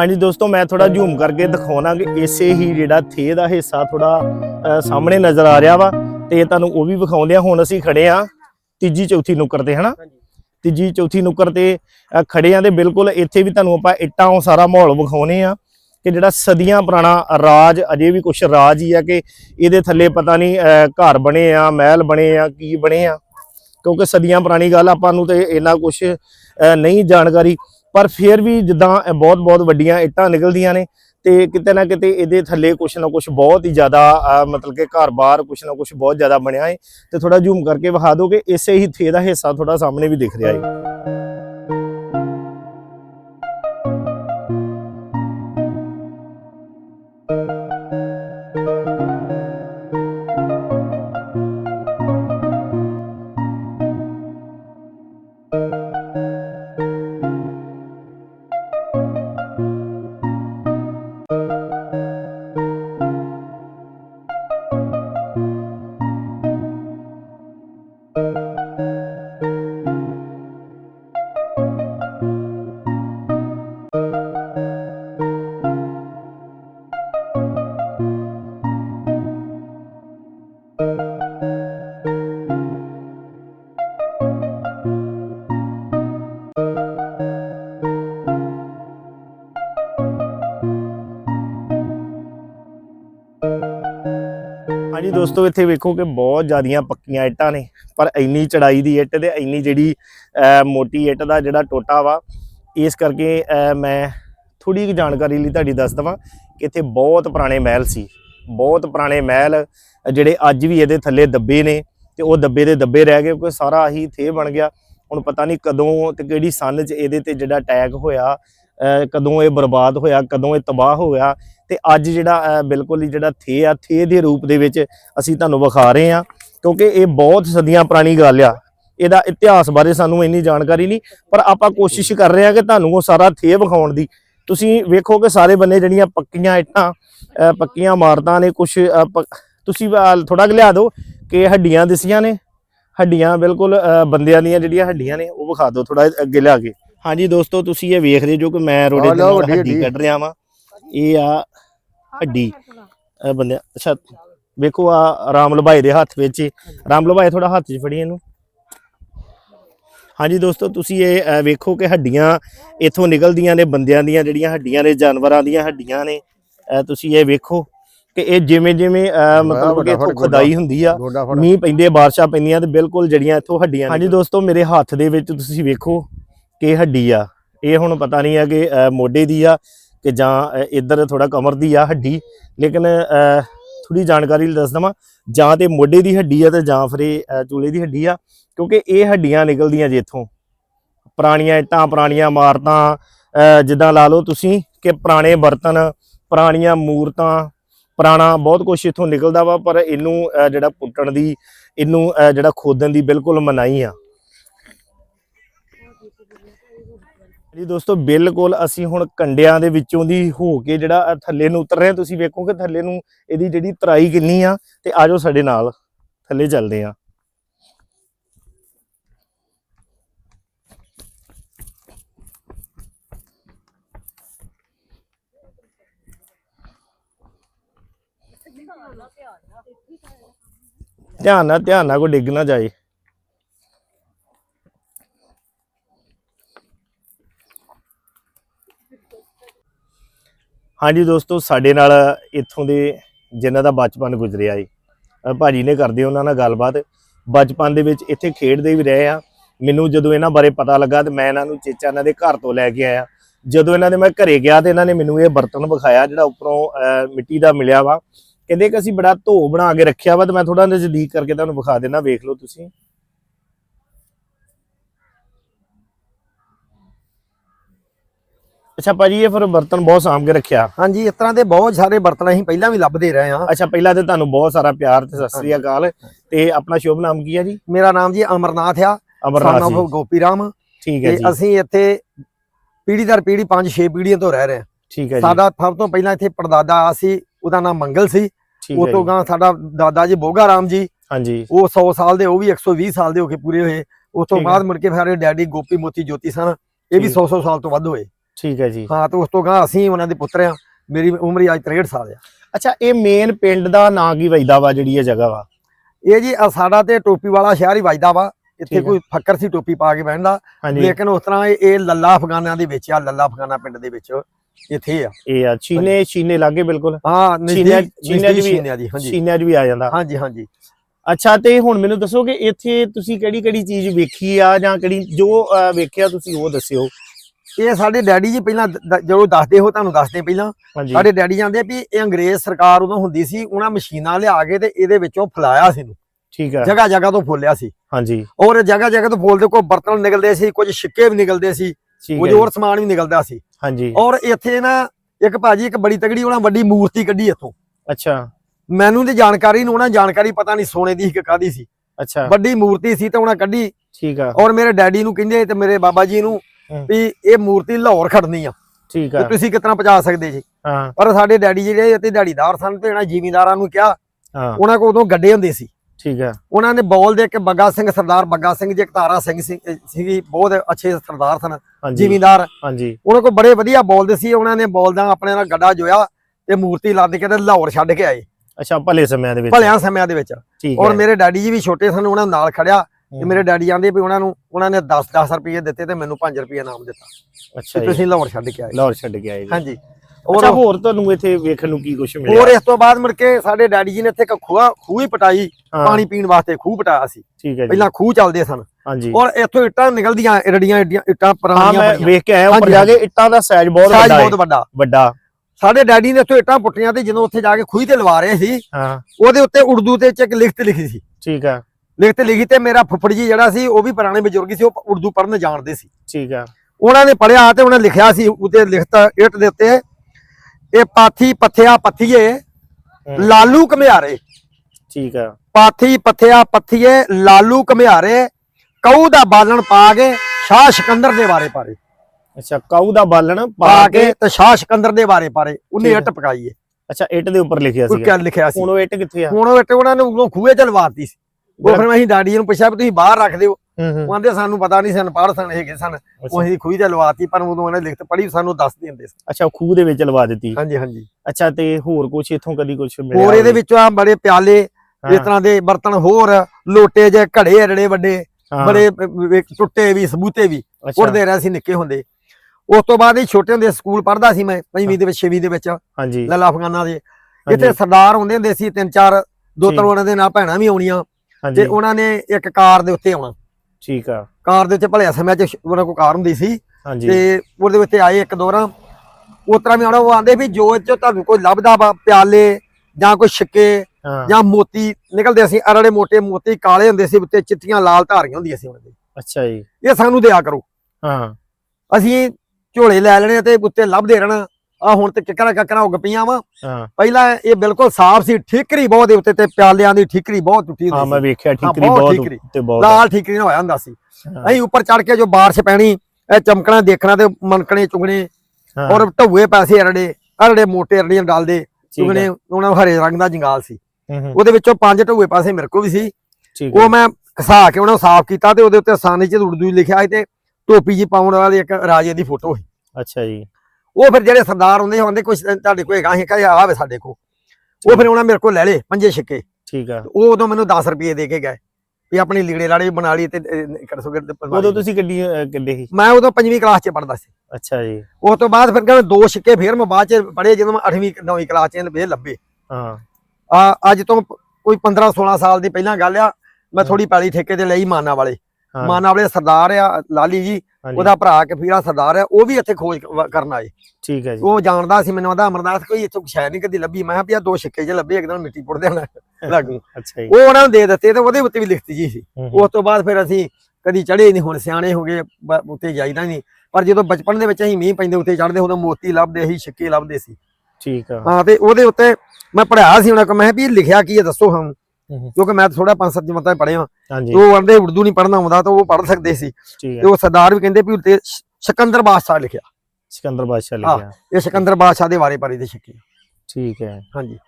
ਹਾਂਜੀ ਦੋਸਤੋ ਮੈਂ ਥੋੜਾ ਜ਼ੂਮ ਕਰਕੇ ਦਿਖਾਉਣਾ ਕਿ ਇਸੇ ਹੀ ਜਿਹੜਾ ਥੇ ਦਾ ਹਿੱਸਾ ਥੋੜਾ ਸਾਹਮਣੇ ਨਜ਼ਰ ਆ ਰਿਹਾ ਵਾ ਤੇ ਤੁਹਾਨੂੰ ਉਹ ਵੀ ਵਿਖਾਉਂਦੇ ਆ। ਹੁਣ ਅਸੀਂ ਖੜੇ ਆ ਤੀਜੀ ਚੌਥੀ ਨੁੱਕਰ ਤੇ ਹਨਾ? ਤੀਜੀ ਚੌਥੀ ਨੁੱਕਰ ਤੇ ਖੜੇ ਆ ਤੇ ਬਿਲਕੁਲ ਇੱਥੇ ਵੀ ਤੁਹਾਨੂੰ ਆਪਾਂ ਇੱਟਾਂ ਉਹ ਸਾਰਾ ਮਾਹੌਲ ਵਿਖਾਉਨੇ ਆ ਕਿ ਜਿਹੜਾ ਸਦੀਆਂ ਪੁਰਾਣਾ ਰਾਜ ਅਜੇ ਵੀ ਕੁਛ ਰਾਜ ਹੀ ਆ ਕਿ ਇਹਦੇ ਥੱਲੇ ਪਤਾ ਨਹੀਂ ਘਰ ਬਣੇ ਆ ਮਹਿਲ ਬਣੇ ਆ ਕੀ ਬਣੇ ਆ। ਕਿਉਂਕਿ ਸਦੀਆਂ ਪੁਰਾਣੀ ਗੱਲ ਆਪਾਂ ਨੂੰ ਤੇ ਇੰਨਾ ਅ, ਨਹੀਂ ਜਾਣਕਾਰੀ। ਪਰ ਫਿਰ ਵੀ ਜਿੱਦਾਂ ਬਹੁਤ ਬਹੁਤ ਵੱਡੀਆਂ ਇੱਟਾਂ ਨਿਕਲਦੀਆਂ ਨੇ ਤੇ ਕਿਤੇ ਨਾ ਕਿਤੇ ਇਹਦੇ ਥੱਲੇ ਕੁਛ ਨਾ ਕੁਛ ਬਹੁਤ ਹੀ ਜ਼ਿਆਦਾ ਮਤਲਬ ਕਿ ਘਰ-ਬਾਰ ਕੁਛ ਨਾ ਕੁਛ ਬਹੁਤ ਜ਼ਿਆਦਾ ਬਣਿਆ ਹੈ ਤੇ ਥੋੜਾ ਜ਼ੂਮ ਕਰਕੇ ਵਿਖਾ ਦੋਗੇ ਇਸੇ ਹੀ ਥੇ ਦਾ ਹਿੱਸਾ ਥੋੜਾ ਸਾਹਮਣੇ ਵੀ ਦਿਖ ਰਿਹਾ ਹੈ ਹਾਂਜੀ ਦੋਸਤੋ, ਇੱਥੇ ਵੇਖੋ ਕਿ ਬਹੁਤ ਜ਼ਿਆਦੀਆਂ ਪੱਕੀਆਂ ਇੱਟਾਂ ਨੇ, ਪਰ ਇੰਨੀ ਚੜਾਈ ਦੀ ਇੱਟ ਤੇ ਇੰਨੀ ਜਿਹੜੀ ਮੋਟੀ ਇੱਟ ਦਾ ਜਿਹੜਾ ਟੋਟਾ ਵਾ, ਇਸ ਕਰਕੇ ਮੈਂ ਥੋੜੀ ਜਿਹੀ ਜਾਣਕਾਰੀ ਲਈ ਤੁਹਾਡੀ ਦੱਸ ਦਵਾਂ ਕਿ ਇੱਥੇ ਬਹੁਤ ਪੁਰਾਣੇ ਮਹਿਲ ਸੀ, ਬਹੁਤ ਪੁਰਾਣੇ ਮਹਿਲ, ਜਿਹੜੇ ਅੱਜ ਵੀ ਇਹਦੇ ਥੱਲੇ ਦੱਬੇ ਨੇ ਤੇ ਉਹ ਦੱਬੇ ਦੇ ਦੱਬੇ ਰਹਿ ਗਏ, ਕਿਉਂਕਿ ਸਾਰਾ ਹੀ ਥੇ ਬਣ ਗਿਆ। ਹੁਣ ਪਤਾ ਨਹੀਂ ਕਦੋਂ ਤੇ ਕਿਹੜੀ ਸੰਨ 'ਚ ਇਹਦੇ ਤੇ ਜਿਹੜਾ ਅਟੈਕ ਹੋਇਆ ਕਦੋਂ ਇਹ ਬਰਬਾਦ ਹੋਇਆ, ਕਦੋਂ ਇਹ ਤਬਾਹ ਹੋਇਆ ਤੇ ਅੱਜ ਜਿਹੜਾ ਬਿਲਕੁਲ ਹੀ ਜਿਹੜਾ ਥੇ ਆ ਥੇ ਦੇ ਰੂਪ ਦੇ ਵਿੱਚ ਅਸੀਂ ਤੁਹਾਨੂੰ ਵਿਖਾ ਰਹੇ ਹਾਂ ਕਿਉਂਕਿ ਇਹ ਬਹੁਤ ਸਦੀਆਂ ਪੁਰਾਣੀ ਗੱਲ ਆ। ਇਹਦਾ ਇਤਿਹਾਸ ਬਾਰੇ ਸਾਨੂੰ ਇੰਨੀ ਜਾਣਕਾਰੀ ਨਹੀਂ ਪਰ ਆਪਾਂ ਕੋਸ਼ਿਸ਼ ਕਰ ਰਹੇ ਹਾਂ ਕਿ ਤੁਹਾਨੂੰ ਉਹ ਸਾਰਾ ਥੇ ਵਿਖਾਉਣ ਦੀ। ਤੁਸੀਂ ਵੇਖੋ ਕਿ ਸਾਰੇ ਬੰਨੇ ਜਿਹੜੀਆਂ ਪੱਕੀਆਂ ਇੱਟਾਂ ਪੱਕੀਆਂ ਇਮਾਰਤਾਂ ਨੇ ਕੁਝ ਤੁਸੀਂ ਥੋੜਾ ਲਿਆ ਦਿਓ ਕਿ ਹੱਡੀਆਂ ਦਿਸੀਆਂ ਨੇ। ਹੱਡੀਆਂ ਬਿਲਕੁਲ ਬੰਦਿਆਂ ਦੀਆਂ ਜਿਹੜੀਆਂ ਹੱਡੀਆਂ ਨੇ ਉਹ ਵਿਖਾ ਦਿਓ ਥੋੜਾ ਅੱਗੇ ਲਿਆ ਕੇ। ਹਾਂਜੀ ਦੋਸਤੋ ਤੁਸੀਂ ਇਹ ਵੇਖ ਰਹੇ ਜੋ ਕਿ ਮੈਂ ਰੋੜੇ ਹੱਡੀ ਹੱਡੀ। ਕੱਢ ਰਿਹਾ ਵਾਂ। ਇਹ ਆ ਹੱਡੀ। ਇਹ ਬੰਦੇ ਅੱਛਾ ਵੇਖੋ ਆ ਰਾਮ ਲਭਾਈ ਦੇ ਹੱਥ ਵਿੱਚ ਏ। ਰਾਮ ਲਭਾਈ ਥੋੜਾ ਹੱਥ 'ਚ ਫੜੀ ਇਹਨੂੰ। ਹਾਂਜੀ ਦੋਸਤੋ ਤੁਸੀਂ ਇਹ ਵੇਖੋ ਕਿ ਹੱਡੀਆਂ ਇੱਥੋਂ ਨਿਕਲਦੀਆਂ ਨੇ ਬੰਦਿਆਂ ਦੀਆਂ ਜਿਹੜੀਆਂ ਹੱਡੀਆਂ ਨੇ ਜਾਨਵਰਾਂ ਦੀਆਂ ਹੱਡੀਆਂ ਨੇ। ਤੁਸੀਂ ਇਹ ਵੇਖੋ ਕਿ ਇਹ ਜਿਵੇਂ ਜਿਵੇਂ ਅਹ, ਮਤਲਬ ਕਿ ਇੱਥੋਂ ਖੁਦਾਈ ਹੁੰਦੀ ਆ ਗੋਡਾ ਫੜ ਮੀਂਹ ਪੈਂਦੇ ਬਾਰਿਸ਼ਾਂ ਪੈਂਦੀਆਂ ਤੇ ਬਿਲਕੁਲ ਜੜੀਆਂ ਇੱਥੋਂ ਹੱਡੀਆਂ ਹਾਂਜੀ ਦੋਸਤੋ ਮੇਰੇ ਹੱਥ ਦੇ ਵਿੱਚ ਤੁਸੀਂ ਵੇਖੋ ਕਿ ਇਹ ਹੱਡੀ ਆ। ਇਹ ਹੁਣ ਪਤਾ ਨਹੀਂ ਆ ਕਿ ਮੋਢੇ ਦੀ ਆ ਕਿ ਜਾਂ ਇੱਧਰ ਥੋੜਾ ਕਮਰ ਦੀ ਆ ਹੱਡੀ ਲੇਕਿਨ ਥੋੜੀ ਜਾਣਕਾਰੀ ਲਈ ਦੱਸ ਦਵਾਂ ਜਾਂ ਤੇ ਮੋਢੇ ਦੀ ਹੱਡੀ ਆ ਤੇ ਜਾਂ ਫਿਰ ਇਹ ਅਹ, ਚੂਲੇ ਦੀ ਹੱਡੀ ਆ ਕਿਉਂਕਿ ਇਹ ਹੱਡੀਆਂ ਨਿਕਲਦੀਆਂ ਜੇ ਇੱਥੋਂ। ਪੁਰਾਣੀਆਂ ਇੱਟਾਂ ਪੁਰਾਣੀਆਂ ਇਮਾਰਤਾਂ ਜਿੱਦਾਂ ਲਾ ਲਓ ਤੁਸੀਂ ਕਿ ਪੁਰਾਣੇ ਬਰਤਨ ਪੁਰਾਣੀਆਂ ਮੂਰਤਾਂ ਪੁਰਾਣਾ ਬਹੁਤ ਕੁਝ ਇੱਥੋਂ ਨਿਕਲਦਾ ਵਾ ਪਰ ਇਹਨੂੰ ਜਿਹੜਾ ਪੁੱਟਣ ਦੀ ਇਹਨੂੰ ਜਿਹੜਾ ਖੋਦਣ ਦੀ ਬਿਲਕੁਲ ਮਨਾਹੀ ਆ। ਜੀ ਦੋਸਤੋ, ਬਿਲਕੁਲ ਅਸੀਂ ਹੁਣ ਕੰਡਿਆਂ ਦੇ ਵਿੱਚੋਂ ਦੀ ਹੋ ਕੇ ਜਿਹੜਾ ਥੱਲੇ ਨੂੰ ਉਤਰ ਰਹੇ ਹਾਂ। ਤੁਸੀਂ ਵੇਖੋ ਕਿ ਥੱਲੇ ਨੂੰ ਇਹਦੀ ਜਿਹੜੀ ਤਰਾਈ ਕਿੰਨੀ ਆ ਤੇ ਆਜੋ ਸਾਡੇ ਨਾਲ। ਥੱਲੇ ਚੱਲਦੇ ਆ ਧਿਆਨ ਨਾਲ ਧਿਆਨ ਨਾਲ ਕੋਈ ਡਿੱਗ ਨਾ ਜਾਏ। ਹਾਂਜੀ ਦੋਸਤੋ, ਸਾਡੇ ਨਾਲ ਇੱਥੋਂ ਦੇ ਜਿਨ੍ਹਾਂ ਦਾ ਬਚਪਨ ਗੁਜ਼ਰਿਆ ਏ, ਅਹ ਭਾਜੀ ਨੇ ਕਰਦੇ ਉਹਨਾਂ ਨਾਲ ਗੱਲਬਾਤ। ਬਚਪਨ ਦੇ ਵਿੱਚ ਇੱਥੇ ਖੇਡਦੇ ਵੀ ਰਹੇ ਆ। ਮੈਨੂੰ ਜਦੋਂ ਇਹਨਾਂ ਬਾਰੇ ਪਤਾ ਲੱਗਾ ਤੇ ਮੈਂ ਇਹਨਾਂ ਨੂੰ ਚੇਚਾ ਇਹਨਾਂ ਦੇ ਘਰ ਤੋਂ ਲੈ ਕੇ ਆਇਆ। ਜਦੋਂ ਇਹਨਾਂ ਦੇ ਮੈਂ ਘਰੇ ਗਿਆ ਤੇ ਇਹਨਾਂ ਨੇ ਮੈਨੂੰ ਇਹ ਬਰਤਨ ਵਿਖਾਇਆ ਜਿਹੜਾ ਉੱਪਰੋਂ ਮਿੱਟੀ ਦਾ ਮਿਲਿਆ ਵਾ। ਕਹਿੰਦੇ ਕਿ ਅਸੀਂ ਬੜਾ ਧੋ ਬਣਾ ਕੇ ਰੱਖਿਆ ਵਾ ਤੇ ਮੈਂ ਥੋੜਾ ਨਜ਼ਦੀਕ ਕਰਕੇ ਤੁਹਾਨੂੰ ਵਿਖਾ ਦੇਣਾ ਵੇਖ ਲਓ ਤੁਸੀਂ। ਅੱਛਾ ਭਾਜੀ ਇਹ ਫਿਰ ਬਰਤਨ ਬਹੁਤ ਸਾਂਭ ਕੇ ਰੱਖਿਆ। ਹਾਂਜੀ ਇਸ ਤਰ੍ਹਾਂ ਦੇ ਬਹੁਤ ਸਾਰੇ ਬਰਤਨ ਅਸੀਂ ਪਹਿਲਾਂ ਵੀ ਲੱਭਦੇ ਰਹੇ ਹਾਂ। ਅੱਛਾ ਪਹਿਲਾਂ ਤੇ ਤੁਹਾਨੂੰ ਬਹੁਤ ਸਾਰਾ ਪਿਆਰ ਤੇ ਸਤਿ ਸ੍ਰੀ ਅਕਾਲ। ਤੇ ਆਪਣਾ ਸ਼ੁਭ ਨਾਮ ਕੀ ਹੈ ਜੀ? ਮੇਰਾ ਨਾਮ ਜੀ ਅਮਰਨਾਥ ਆ। ਅਮਰਨਾਥ ਜੀ। ਗੋਪੀ ਰਾਮ ਠੀਕ ਹੈ ਜੀ। ਅਸੀਂ ਇੱਥੇ ਪੀੜ੍ਹੀ ਦਰ ਪੀੜ੍ਹੀ 5-6 ਪੀੜ੍ਹੀਆਂ ਤੋਂ ਰਹਿ ਰਹੇ ਹਾਂ। ਠੀਕ ਹੈ ਜੀ। ਸਾਡਾ ਸਭ ਤੋਂ ਪਹਿਲਾਂ ਇੱਥੇ ਪੜਦਾਦਾ ਆ ਸੀ ਉਹਦਾ ਨਾਮ ਮੰਗਲ ਸੀ। ਉਹ ਤੋਂ। ਗਾਂ ਸਾਡਾ ਦਾਦਾ ਜੀ ਬੋਗਾ ਰਾਮ ਜੀ। ਹਾਂਜੀ। ਉਹ 100 ਸਾਲ ਦੇ ਉਹ ਵੀ 120 ਸਾਲ ਦੇ ਹੋ ਕੇ ਪੂਰੇ ਹੋਏ। ਉਸ ਤੋਂ। ਬਾਅਦ ਮੁੜ ਕੇ ਸਾਡੇ ਡੈਡੀ ਗੋਪੀ ਮੋਤੀ ਜੋਤੀ ਸਨ। ਇਹ ਵੀ ਠੀਕ। 100-100 ਸਾਲ ਤੋਂ ਵੱਧ ਹੋਏ। ਠੀਕ ਹੈ ਜੀ। ਹਾਂ ਤੇ ਉਸ ਤੋਂ ਗਾਂ ਅਸੀਂ ਉਹਨਾਂ ਦੇ ਪੁੱਤਰ ਆ ਮੇਰੀ ਉਮਰ ਅੱਜ 63 ਸਾਲ ਆ। ਅੱਛਾ ਇਹ ਮੇਨ ਪਿੰਡ ਦਾ ਨਾਂ ਕੀ ਵਜਦਾ ਵਾ ਜਿਹੜੀ ਇਹ ਜਗ੍ਹਾ ਵਾ? ਇਹ ਜੀ ਸਾਡਾ ਤੇ ਟੋਪੀ ਵਾਲਾ ਸ਼ਹਿਰ ਹੀ ਵੱਜਦਾ ਵਾ। ਇੱਥੇ। ਕੋਈ ਫੱਕਰ ਸੀ ਟੋਪੀ ਪਾ ਕੇ ਬਹਿਣ ਦਾ। ਹਾਂਜੀ। ਲੇਕਿਨ ਉਸ ਤਰ੍ਹਾਂ ਇਹ ਲੱਲਾ ਅਫਗਾਨਾਂ ਦੇ ਵਿੱਚ ਆ ਲੱਲਾ ਅਫਗਾਨਾ ਪਿੰਡ ਦੇ ਵਿੱਚ ਇੱਥੇ ਆ। ਇਹ ਆ ਚੀਨੇ ਚੀਨੇ ਲਾਗੇ ਬਿਲਕੁਲ? ਹਾਂ ਚੀਨਿਆਂ- ਨਜ਼ਦੀਕ ਚੀਨਿਆਂ 'ਚ ਵੀ- ਹਾਂਜੀ। ਚੀਨਿਆਂ 'ਚ ਵੀ ਆ ਜਾਂਦਾ। ਹਾਂਜੀ ਹਾਂਜੀ। ਅੱਛਾ ਤੇ ਹੁਣ ਮੈਨੂੰ ਦੱਸੋ ਕਿ ਇੱਥੇ ਤੁਸੀਂ ਕਿਹੜੀ ਕਿਹੜੀ ਚੀਜ਼ ਵੇਖੀ ਆ ਜਾਂ ਕਿਹੜੀ ਜੋ ਵੇਖਿਆ ਤੁਸੀਂ ਉਹ ਦੱਸਿਓ। ਇਹ ਸਾਡੇ ਡੈਡੀ ਜੀ ਪਹਿਲਾਂ ਜਦੋਂ ਦੱਸਦੇ ਹੋ ਤੁਹਾਨੂੰ ਦੱਸਦੇ ਪਹਿਲਾਂ। ਸਾਡੇ ਡੈਡੀ ਜਾਂਦੇ ਵੀ ਇਹ ਅੰਗਰੇਜ਼ ਸਰਕਾਰ ਉਦੋਂ ਹੁੰਦੀ ਸੀ ਉਹਨਾਂ ਮਸ਼ੀਨਾਂ ਲਿਆ ਕੇ ਤੇ ਇਹਦੇ ਵਿੱਚੋਂ ਫਲਾਇਆ ਸੀ ਨੂੰ ਠੀਕ ਹੈ। ਜਗ੍ਹਾ ਜਗ੍ਹਾ ਤੋਂ ਫੋਲਿਆ ਸੀ। ਹਾਂਜੀ। ਔਰ ਜਗ੍ਹਾ ਜਗ੍ਹਾ ਤੋਂ ਫੋਲਦੇ ਕੋਈ ਬਰਤਨ ਨਿਕਲਦੇ ਸੀ ਕੁਝ ਸਿੱਕੇ ਵੀ ਨਿਕਲਦੇ ਸੀ ਕੁਝ ਹੋਰ ਸਮਾਨ ਵੀ ਨਿਕਲਦਾ ਸੀ। ਹਾਂਜੀ। ਔਰ ਇੱਥੇ ਨਾ ਇੱਕ ਭਾਜੀ ਇੱਕ ਬੜੀ ਤਗੜੀ ਉਹਨਾਂ ਵੱਡੀ ਮੂਰਤੀ ਕੱਢੀ ਇੱਥੋਂ। ਅੱਛਾ। ਮੈਨੂੰ ਤੇ ਜਾਣਕਾਰੀ ਨੂੰ ਉਹਨਾਂ ਜਾਣਕਾਰੀ ਪਤਾ ਨਹੀਂ ਸੋਨੇ ਦੀ ਕਿ ਕਾਦੀ ਸੀ। ਅੱਛਾ। ਵੱਡੀ ਮੂਰਤੀ ਸੀ ਤੇ ਉਹਨਾਂ ਕੱਢੀ। ਠੀਕ ਆ। ਔਰ ਮੇਰੇ ਡੈਡੀ ਨੂੰ ਕਹਿੰਦੇ ਤੇ ਮੇਰੇ ਬਾਬਾ ਜੀ ਨੂੰ। ਵੀ ਇਹ ਮੂਰਤੀ ਲਾਹੌਰ ਖੜਨੀ ਆ। ਠੀਕ ਤੇ ਆ ਤੁਸੀਂ ਕਿਤਨਾ ਪਹੁੰਚਾ ਸਕਦੇ ਜੀ? ਹਾਂ। ਪਰ ਸਾਡੇ ਡੈਡੀ ਜਿਹੜੇ ਅਤੇ ਦਿਹਾੜੀਦਾਰ ਸਨ ਤੇ ਇਹਨਾਂ ਜ਼ਿਮੀਂਦਾਰਾਂ ਨੂੰ ਕਿਹਾ ਹਾਂ। ਉਹਨਾਂ ਕੋਲ ਉਦੋਂ ਗੱਡੇ ਹੁੰਦੇ ਸੀ। ਠੀਕ ਆ। ਉਹਨਾਂ ਨੇ ਬੋਲ ਦੇ ਕੇ ਬੱਗਾ ਸਿੰਘ ਸਰਦਾਰ ਬੱਗਾ ਸਿੰਘ ਜੀ ਤਾਰਾ ਸਿੰਘ ਸੀ- ਸੀਗੀ ਬਹੁਤ ਅੱਛੇ ਸਰਦਾਰ ਸਨ ਜ਼ਿਮੀਂਦਾਰ। ਹਾਂਜੀ। ਉਹਨਾਂ ਕੋਲ ਬੜੇ ਵਧੀਆ ਬੋਲਦੇ ਸੀ ਉਹਨਾਂ ਨੇ ਬੋਲਦਾ ਆਪਣੇ ਨਾਲ ਗੱਡਾ ਜੋਇਆ ਤੇ ਮੂਰਤੀ ਲੱਦ ਕੇ ਤੇ ਲਾਹੌਰ ਛੱਡ ਕੇ ਆਏ। ਅੱਛਾ ਭਲੇ ਸਮਿਆਂ ਦੇ ਵਿੱਚ। ਭਲਿਆਂ ਸਮਿਆਂ ਦੇ ਵਿੱਚ। ਔਰ ਹੈ ਮੇਰੇ ਡੈਡੀ ਜੀ ਵੀ ਛੋਟੇ ਸਨ ਉਹਨਾਂ ਨਾਲ ਖੜਿਆ ਤੇ। ਮੇਰੇ ਡੈਡੀ ਆਂਦੇ ਵੀ ਉਹਨਾਂ ਨੂੰ ਉਹਨਾਂ ਨੇ 10 10 ਰੁਪਏ ਦਿੱਤੇ ਤੇ ਮੈਨੂੰ 5 ਰੁਪਏ ਇਨਾਮ ਦਿੱਤਾ। ਅੱਛਾ ਤੁਸੀਂ ਲਾਹੌਰ ਛੱਡ ਕੇ ਆਏ। ਲਾਹੌਰ ਛੱਡ ਕੇ ਆਏ ਹਾਂਜੀ। ਅੱਛਾ ਔਰ ਹੋਰ ਤੁਹਾਨੂੰ ਇੱਥੇ ਵੇਖਣ ਨੂੰ ਕੀ ਕੁਝ ਮਿਲਿਆ? ਹੋਰ ਇਸ ਤੋਂ ਬਾਅਦ ਮੁੜ ਕੇ ਸਾਡੇ ਡੈਡੀ ਜੀ ਨੇ ਇੱਥੇ ਇੱਕ ਖੂਹ ਖੂਹ ਹੀ ਪਟਾਈ ਪਾਣੀ ਪੀਣ ਵਾਸਤੇ ਖੂਹ ਪਟਾਇਆ ਸੀ। ਠੀਕ ਹੈ ਜੀ। ਪਹਿਲਾਂ ਖੂਹ ਚੱਲਦੇ ਸਨ। ਹਾਂਜੀ। ਔਰ ਇੱਥੋਂ ਇੱਟਾਂ ਨਿਕਲਦੀਆਂ ਏਡੀਆਂ ਇੱਟਾਂ ਹਾਂ ਪੁਰਾਣੀਆਂ ਮੈਂ ਵੇਖ ਕੇ ਆਇਆ ਉੱਪਰ ਜਾ ਕੇ। ਇੱਟਾਂ ਦਾ ਸਾਈਜ਼ ਬਹੁਤ ਵੱਡਾ ਹੈ। ਬਹੁਤ ਵੱਡਾ। ਵੱਡਾ। ਸਾਡੇ ਡੈਡੀ ਨੇ ਇੱਥੋਂ ਇੱਟਾਂ ਪੁੱਟੀਆਂ ਤੇ ਜਦੋਂ ਉੱਥੇ ਜਾ ਕੇ ਖੂਹ ਤੇ ਲਵਾ ਰਹੇ ਸੀ ਹਾਂ। ਉਹਦੇ ਉੱਤੇ ਉਰਦੂ ਤੇ ਇੱਕ ਲਿਖਤ ਲਿਖੀ ਸੀ। ਠੀਕ ਹੈ। ਲਿਖਤ ਲਿਖੀ ਤੇ ਮੇਰਾ ਫੁੱਫੜ ਜੀ ਜਿਹੜਾ ਸੀ ਉਹ ਵੀ ਪੁਰਾਣੇ ਬਜ਼ੁਰਗ ਸੀ ਉਹ ਉਰਦੂ ਪੜ੍ਹਨ ਜਾਣਦੇ ਸੀ। ਠੀਕ ਹੈ ਉਹਨਾਂ ਨੇ ਪੜਿਆ ਤੇ ਉਹਨਾਂ ਲਿਖਿਆ ਸੀ ਉੱਤੇ ਲਿਖਤ ਇੱਟ ਦੇ ਉੱਤੇ ਇਹ ਪਾਥੀ ਪੱਥਿਆ ਪੱਥੀਏ ਲਾਲੂ ਘਮਿਆਰੇ। ਠੀਕ ਹੈ ਪਾਥੀ ਪੱਥਿਆ ਪੱਥੀਏ ਲਾਲੂ ਘਮਿਆਰੇ ਕਊ ਦਾ ਬਾਲਣ ਪਾ ਕੇ ਸ਼ਾਹ ਸਿਕੰਦਰ ਦੇ ਬਾਰੇ ਪਾਰੇ। ਅੱਛਾ ਕਾਊ ਦਾ ਬਾਲਣ ਪਾ ਕੇ ਤੇ ਸ਼ਾਹ ਸਿਕੰਦਰ ਦੇ ਬਾਰੇ ਪਾਰੇ ਉਹਨੇ ਇੱਟ ਪਕਾਈ ਅੱਛਾ ਇੱਟ ਦੇ ਉੱਪਰ ਲਿਖਿਆ ਉਹ ਸੀ ਕਿਆ ਲਿਖਿਆ ਸੀ। ਹੁਣ ਉਹ ਇੱਟ ਕਿੱਥੇ ਆ? ਹੁਣ ਉਹ ਇੱਟ ਉਹਨਾਂ ਨੇ ਉਦੋਂ ਖੂਹੇ ਚ ਲਵਾਤੀ ਸੀ। ਉਹ ਫਿਰ ਅਸੀਂ ਡਾਡੀ ਨੂੰ ਪੁੱਛਿਆ ਵੀ ਤੁਸੀਂ ਬਾਹਰ ਰੱਖ ਦਿਓ। ਉਹ ਆਂਦੇ ਸਾਨੂੰ ਪਤਾ ਨਹੀਂ ਸਨ ਪੜ੍ਹ ਸਨ ਹੈਗੇ ਸਨ। ਉਹ ਅਸੀਂ ਖੂਹੀ ਤੇ ਲਵਾਤੀ ਪਰ ਉਦੋਂ ਉਹਨੇ ਲਿਖਤ ਪੜ੍ਹੀ ਸਾਨੂੰ ਦੱਸ ਦਿੰਦੇ ਸੀ। ਅੱਛਾ ਖੂਹ ਦੇ ਵਿੱਚ ਲਵਾ ਦਿੱਤੀ। ਹਾਂਜੀ ਹਾਂਜੀ। ਅੱਛਾ ਤੇ ਹੋਰ ਕੁਝ ਇੱਥੋਂ ਕਦੀ ਕੁਝ ਮਿਲਿਆ ਹੋਰ ਇਹਦੇ? ਵਿੱਚੋਂ ਆ ਬੜੇ ਪਿਆਲੇ ਇਸ ਤਰ੍ਹਾਂ ਦੇ ਬਰਤਨ ਹੋਰ ਲੋਟੇ ਜੇ ਘੜੇ ਏਡੇ ਵੱਡੇ ਬੜੇ ਟੁੱਟੇ ਵੀ ਸਬੂਤੇ ਵੀ ਉੜਦੇ ਰਹੇ ਸੀ ਨਿੱਕੇ ਹੁੰਦੇ। ਉਸ ਤੋਂ ਬਾਅਦ ਇਹ ਛੋਟੇ ਹੁੰਦੇ ਸਕੂਲ ਪੜ੍ਹਦਾ ਸੀ ਮੈਂ ਪੰਜਵੀਂ ਦੇ ਵਿੱਚ ਛੇਵੀਂ ਦੇ ਵਿੱਚ ਹਾਂਜੀ। ਲੱਲਾ ਅਫਗਾਨਾ ਦੇ। ਇੱਥੇ ਸਰਦਾਰ ਹੁੰਦੇ ਹੁੰਦੇ ਸੀ ਤਿੰਨ ਚਾਰ ਦੋ। ਤਿੰਨ ਉਹਨਾਂ ਦੇ ਨਾਲ ਭੈਣਾਂ ਵੀ ਆਉਣੀਆਂ। ਤੇ ਉਹਨਾਂ ਨੇ ਇੱਕ ਕਾਰ ਦੇ ਉੱਤੇ ਆਉਣਾ। ਠੀਕ ਆ। ਕਾਰ ਦੇ ਉੱਤੇ ਭਲਿਆ ਸਮੇਂ ਚ ਉਹਨਾਂ ਕੋਲ ਕਾਰ ਹੁੰਦੀ ਸੀ। ਹਾਂਜੀ। ਤੇ ਉਹਦੇ ਉੱਤੇ ਆਏ ਇੱਕ ਦੋ ਰਾਂ ਉਸ ਤਰ੍ਹਾਂ ਵੀ ਆਉਣਾ ਉਹ ਆਂਦੇ ਵੀ ਜੋ ਚੋਂ ਤੁਹਾਨੂੰ ਕੋਈ ਲੱਭਦਾ ਵਾ ਪਿਆਲੇ ਜਾਂ ਕੋਈ ਛਿੱਕੇ ਜਾਂ ਮੋਤੀ ਨਿਕਲਦੇ ਸੀ ਅਰੜੇ ਮੋਟੇ ਮੋਤੀ ਕਾਲੇ ਹੁੰਦੇ ਸੀ ਉੱਤੇ ਚਿੱਟੀਆਂ ਲਾਲ ਧਾਰੀਆਂ ਹੁੰਦੀਆਂ ਸੀ ਉਹਨਾਂ ਦੇ। ਅੱਛਾ ਜੀ। ਇਹ ਸਾਨੂੰ ਦਿਆ ਕਰੋ। ਹਾਂ। ਅਸੀਂ ਝੋਲੇ ਲੈ ਲੈਣੇ ਤੇ ਉੱਤੇ ਲੱਭਦੇ ਰਹਿਣਾ। ਆ ਹੁਣ ਤੇ ਕਿਕਰਾਂ ਕੱਕਰਾਂ ਉੱਗ ਪਈਆਂ ਵਾ। ਹਾਂ। ਪਹਿਲਾਂ ਇਹ ਬਿਲਕੁਲ ਸਾਫ਼ ਸੀ ਠਿਕਰੀ ਬਹੁਤ ਦੇ ਉੱਤੇ ਤੇ ਪਿਆਲਿਆਂ ਦੀ ਠਿਕਰੀ ਬਹੁਤ ਟੁੱਟੀ ਹਾਂ ਹੁੰਦੀ ਮੈਂ ਸੀ। ਵੇਖਿਆ ਠੀਕਰੀ ਬਹੁਤ। ਤੇ ਬਹੁਤ ਲਾਲ ਠਿਕਰੀ ਨਾਲ ਹੋਇਆ ਹੁੰਦਾ ਸੀ। ਹਾਂ, ਅਸੀਂ ਉੱਪਰ ਚੜ ਕੇ ਜੋ ਬਾਰਿਸ਼ ਪੈਣੀ ਇਹ ਚਮਕਣਾ ਦੇਖਣਾ ਤੇ ਮਨਕਣੇ ਚੁਗਣੇ ਹਾਂ, ਔਰ ਢਊਏ ਪੈਸੇ ਅਰੜੇ ਅਰੜੇ ਮੋਟੇ ਅਰੜੀਆਂ ਡਾਲਦੇ ਚੁਗਣੇ ਉਹਨਾਂ ਨੂੰ ਹਰੇ ਰੰਗ ਦਾ ਜੰਗਾਲ ਸੀ। ਹੂੰ, ਹੂੰ, ਉਹਦੇ ਵਿੱਚੋਂ ਪੰਜ ਢਊਏ ਪਾਸੇ ਮੇਰੇ ਕੋਲ ਵੀ ਸੀ। ਉਹ ਮੈਂ ਘਸਾ ਕੇ ਉਹਨਾਂ ਨੂੰ ਸਾਫ਼ ਕੀਤਾ ਤੇ ਉਹਦੇ ਉੱਤੇ ਆਸਾਨੀ ਚ ਉਰਦੂ ਹੀ ਲਿਖਿਆ ਤੇ ਟੋਪੀ ਜੀ ਪਾਉਣ ਵਾਲੀ ਇੱਕ ਰਾਜੇ ਦੀ ਫੋਟੋ ਸੀ। ਅੱਛਾ ਜੀ। ਉਹ ਫਿਰ ਜਿਹੜੇ ਸਰਦਾਰ ਹੁੰਦੇ ਹੁੰਦੇ ਕੁਝ ਤੁਹਾਡੇ ਕੋਲ ਹੈਗਾ ਅਸੀਂ ਕਹੇ ਆਵੇ ਸਾਡੇ ਕੋਲ। ਉਹ ਫਿਰ ਉਹਨਾਂ ਮੇਰੇ ਕੋਲ ਲੈ ਲੇ ਪੰਜੇ ਛਿੱਕੇ। ਠੀਕ ਆ। ਉਹ ਉਦੋਂ ਮੈਨੂੰ 10 ਰੁਪਏ ਦੇ ਕੇ ਗਏ ਵੀ ਆਪਣੀ ਲੀੜੇ ਲਾੜੇ ਬਣਾ ਲਈ ਤੇ ਅਹ, ਕਰ ਸੋਗੇ ਤੇ ਬਣਵਾ ਉਦੋਂ। ਤੁਸੀਂ ਕਿੱਡੀ ਕਿੱਡੇ ਸੀ? ਮੈਂ ਉਦੋਂ ਪੰਜਵੀਂ ਕਲਾਸ 'ਚ ਪੜਦਾ ਸੀ। ਅੱਛਾ ਜੀ। ਉਸ ਤੋਂ ਬਾਅਦ ਫਿਰ ਕਹਿੰਦੇ ਦੋ ਛਿੱਕੇ ਫਿਰ ਮੈਂ ਬਾਅਦ 'ਚ ਪੜ੍ਹੇ ਜਦੋਂ ਮੈਂ 8ਵੀਂ 9ਵੀਂ ਕਲਾਸ 'ਚ ਫੇਰ ਲੱਭੇ। ਹਾਂ। ਆ ਅੱਜ ਤੋਂ ਕੋਈ 15 16 ਸਾਲ ਦੀ ਪਹਿਲਾਂ ਗੱਲ ਆ ਮੈਂ। ਥੋੜੀ ਪੈਲੀ ਠੇਕੇ ਤੇ ਲਈ ਮਾਨਾ ਵਾਲੇ। ਮਾਨਾ ਵਾਲੇ ਸਰਦਾਰ ਆ ਲਾਲੀ ਜੀ ਉਹਦਾ ਭਰਾ ਕਫੀਰਾ ਸਰਦਾਰ ਆ ਉਹ ਵੀ ਇੱਥੇ ਖੋਜ ਕ- ਕਰਨ ਆਏ। ਠੀਕ ਹੈ ਜੀ। ਉਹ ਜਾਣਦਾ ਸੀ ਮੈਨੂੰ ਆਦਾ ਅਮਰਦਾਸ ਕੋਈ ਇੱਥੋਂ ਸ਼ਾਇਦ ਨਹੀਂ ਕਦੀ ਲੱਭੀ। ਮੈਂ ਕਿਹਾ ਵੀ ਆ ਦੋ ਛਿੱਕੇ ਜੇ ਲੱਭੇ ਇੱਕਦਮ ਮਿੱਟੀ ਪੁੱਟ ਦੇਣਾ ਲੱਗੂ। ਅੱਛਾ ਜੀ। ਉਹ ਉਹਨਾਂ ਨੂੰ ਦੇ ਦਿੱਤੇ ਤੇ ਉਹਦੇ ਉੱਤੇ ਵੀ ਲਿਖਤੀ ਜੀ ਸੀ। ਹੂੰ, ਹੂੰ, ਉਸ ਤੋਂ ਬਾਅਦ ਫਿਰ ਅਸੀਂ ਕਦੀ ਚੜੇ ਨਹੀਂ ਹੁਣ ਸਿਆਣੇ ਹੋ ਗਏ ਉੱਤੇ ਜਾਈਦਾ ਨਹੀਂ ਪਰ ਜਦੋਂ ਬਚਪਨ ਦੇ ਵਿੱਚ ਅਸੀਂ ਮੀਂਹ ਪੈਂਦੇ ਉੱਤੇ ਚੜਦੇ ਉਦੋਂ ਮੋਤੀ ਲੱਭਦੇ ਸੀ ਛਿੱਕੇ ਲੱਭਦੇ ਸੀ। ਠੀਕ ਆ। ਹਾਂ ਤੇ ਉਹਦੇ ਉੱਤੇ ਮੈਂ ਪੜਿਆ ਸੀ ਉਹਨਾਂ ਕੋਲ ਮੈਂ ਵੀ ਲਿਖਿਆ ਕੀ ਹੈ ਦੱਸੋ ਹਾਂ ਹੂੰ, ਹੂੰ, ਕਿਉਂਕਿ ਮੈਂ ਥੋੜਾ ਪੰਜ ਸੱਤ ਜਮਾਤਾਂ ਪੜਿਆ ਹਾਂਜੀ। ਤੇ ਉਹ ਆਂਦੇ ਉਰਦੂ ਨਹੀਂ ਪੜਨਾ ਆਉਂਦਾ ਤਾਂ ਉਹ ਪੜ ਸਕਦੇ ਸੀ। ਤੇ ਉਹ ਸਰਦਾਰ ਵੀ ਕਹਿੰਦੇ ਵੀ ਉੱਤੇ ਸਿਕੰਦਰ ਬਾਦਸ਼ਾਹ ਲਿਖਿਆ। ਸਿਕੰਦਰ ਬਾਦਸ਼ਾਹ। ਲਿਖਿਆ। ਇਹ ਸਿਕੰਦਰ ਬਾਦਸ਼ਾਹ ਦੇ ਬਾਰੇ ਬਾਰੇ ਦੇ ਛਿੱਕੇ ਠੀਕ ਹੈ। ਹਾਂਜੀ।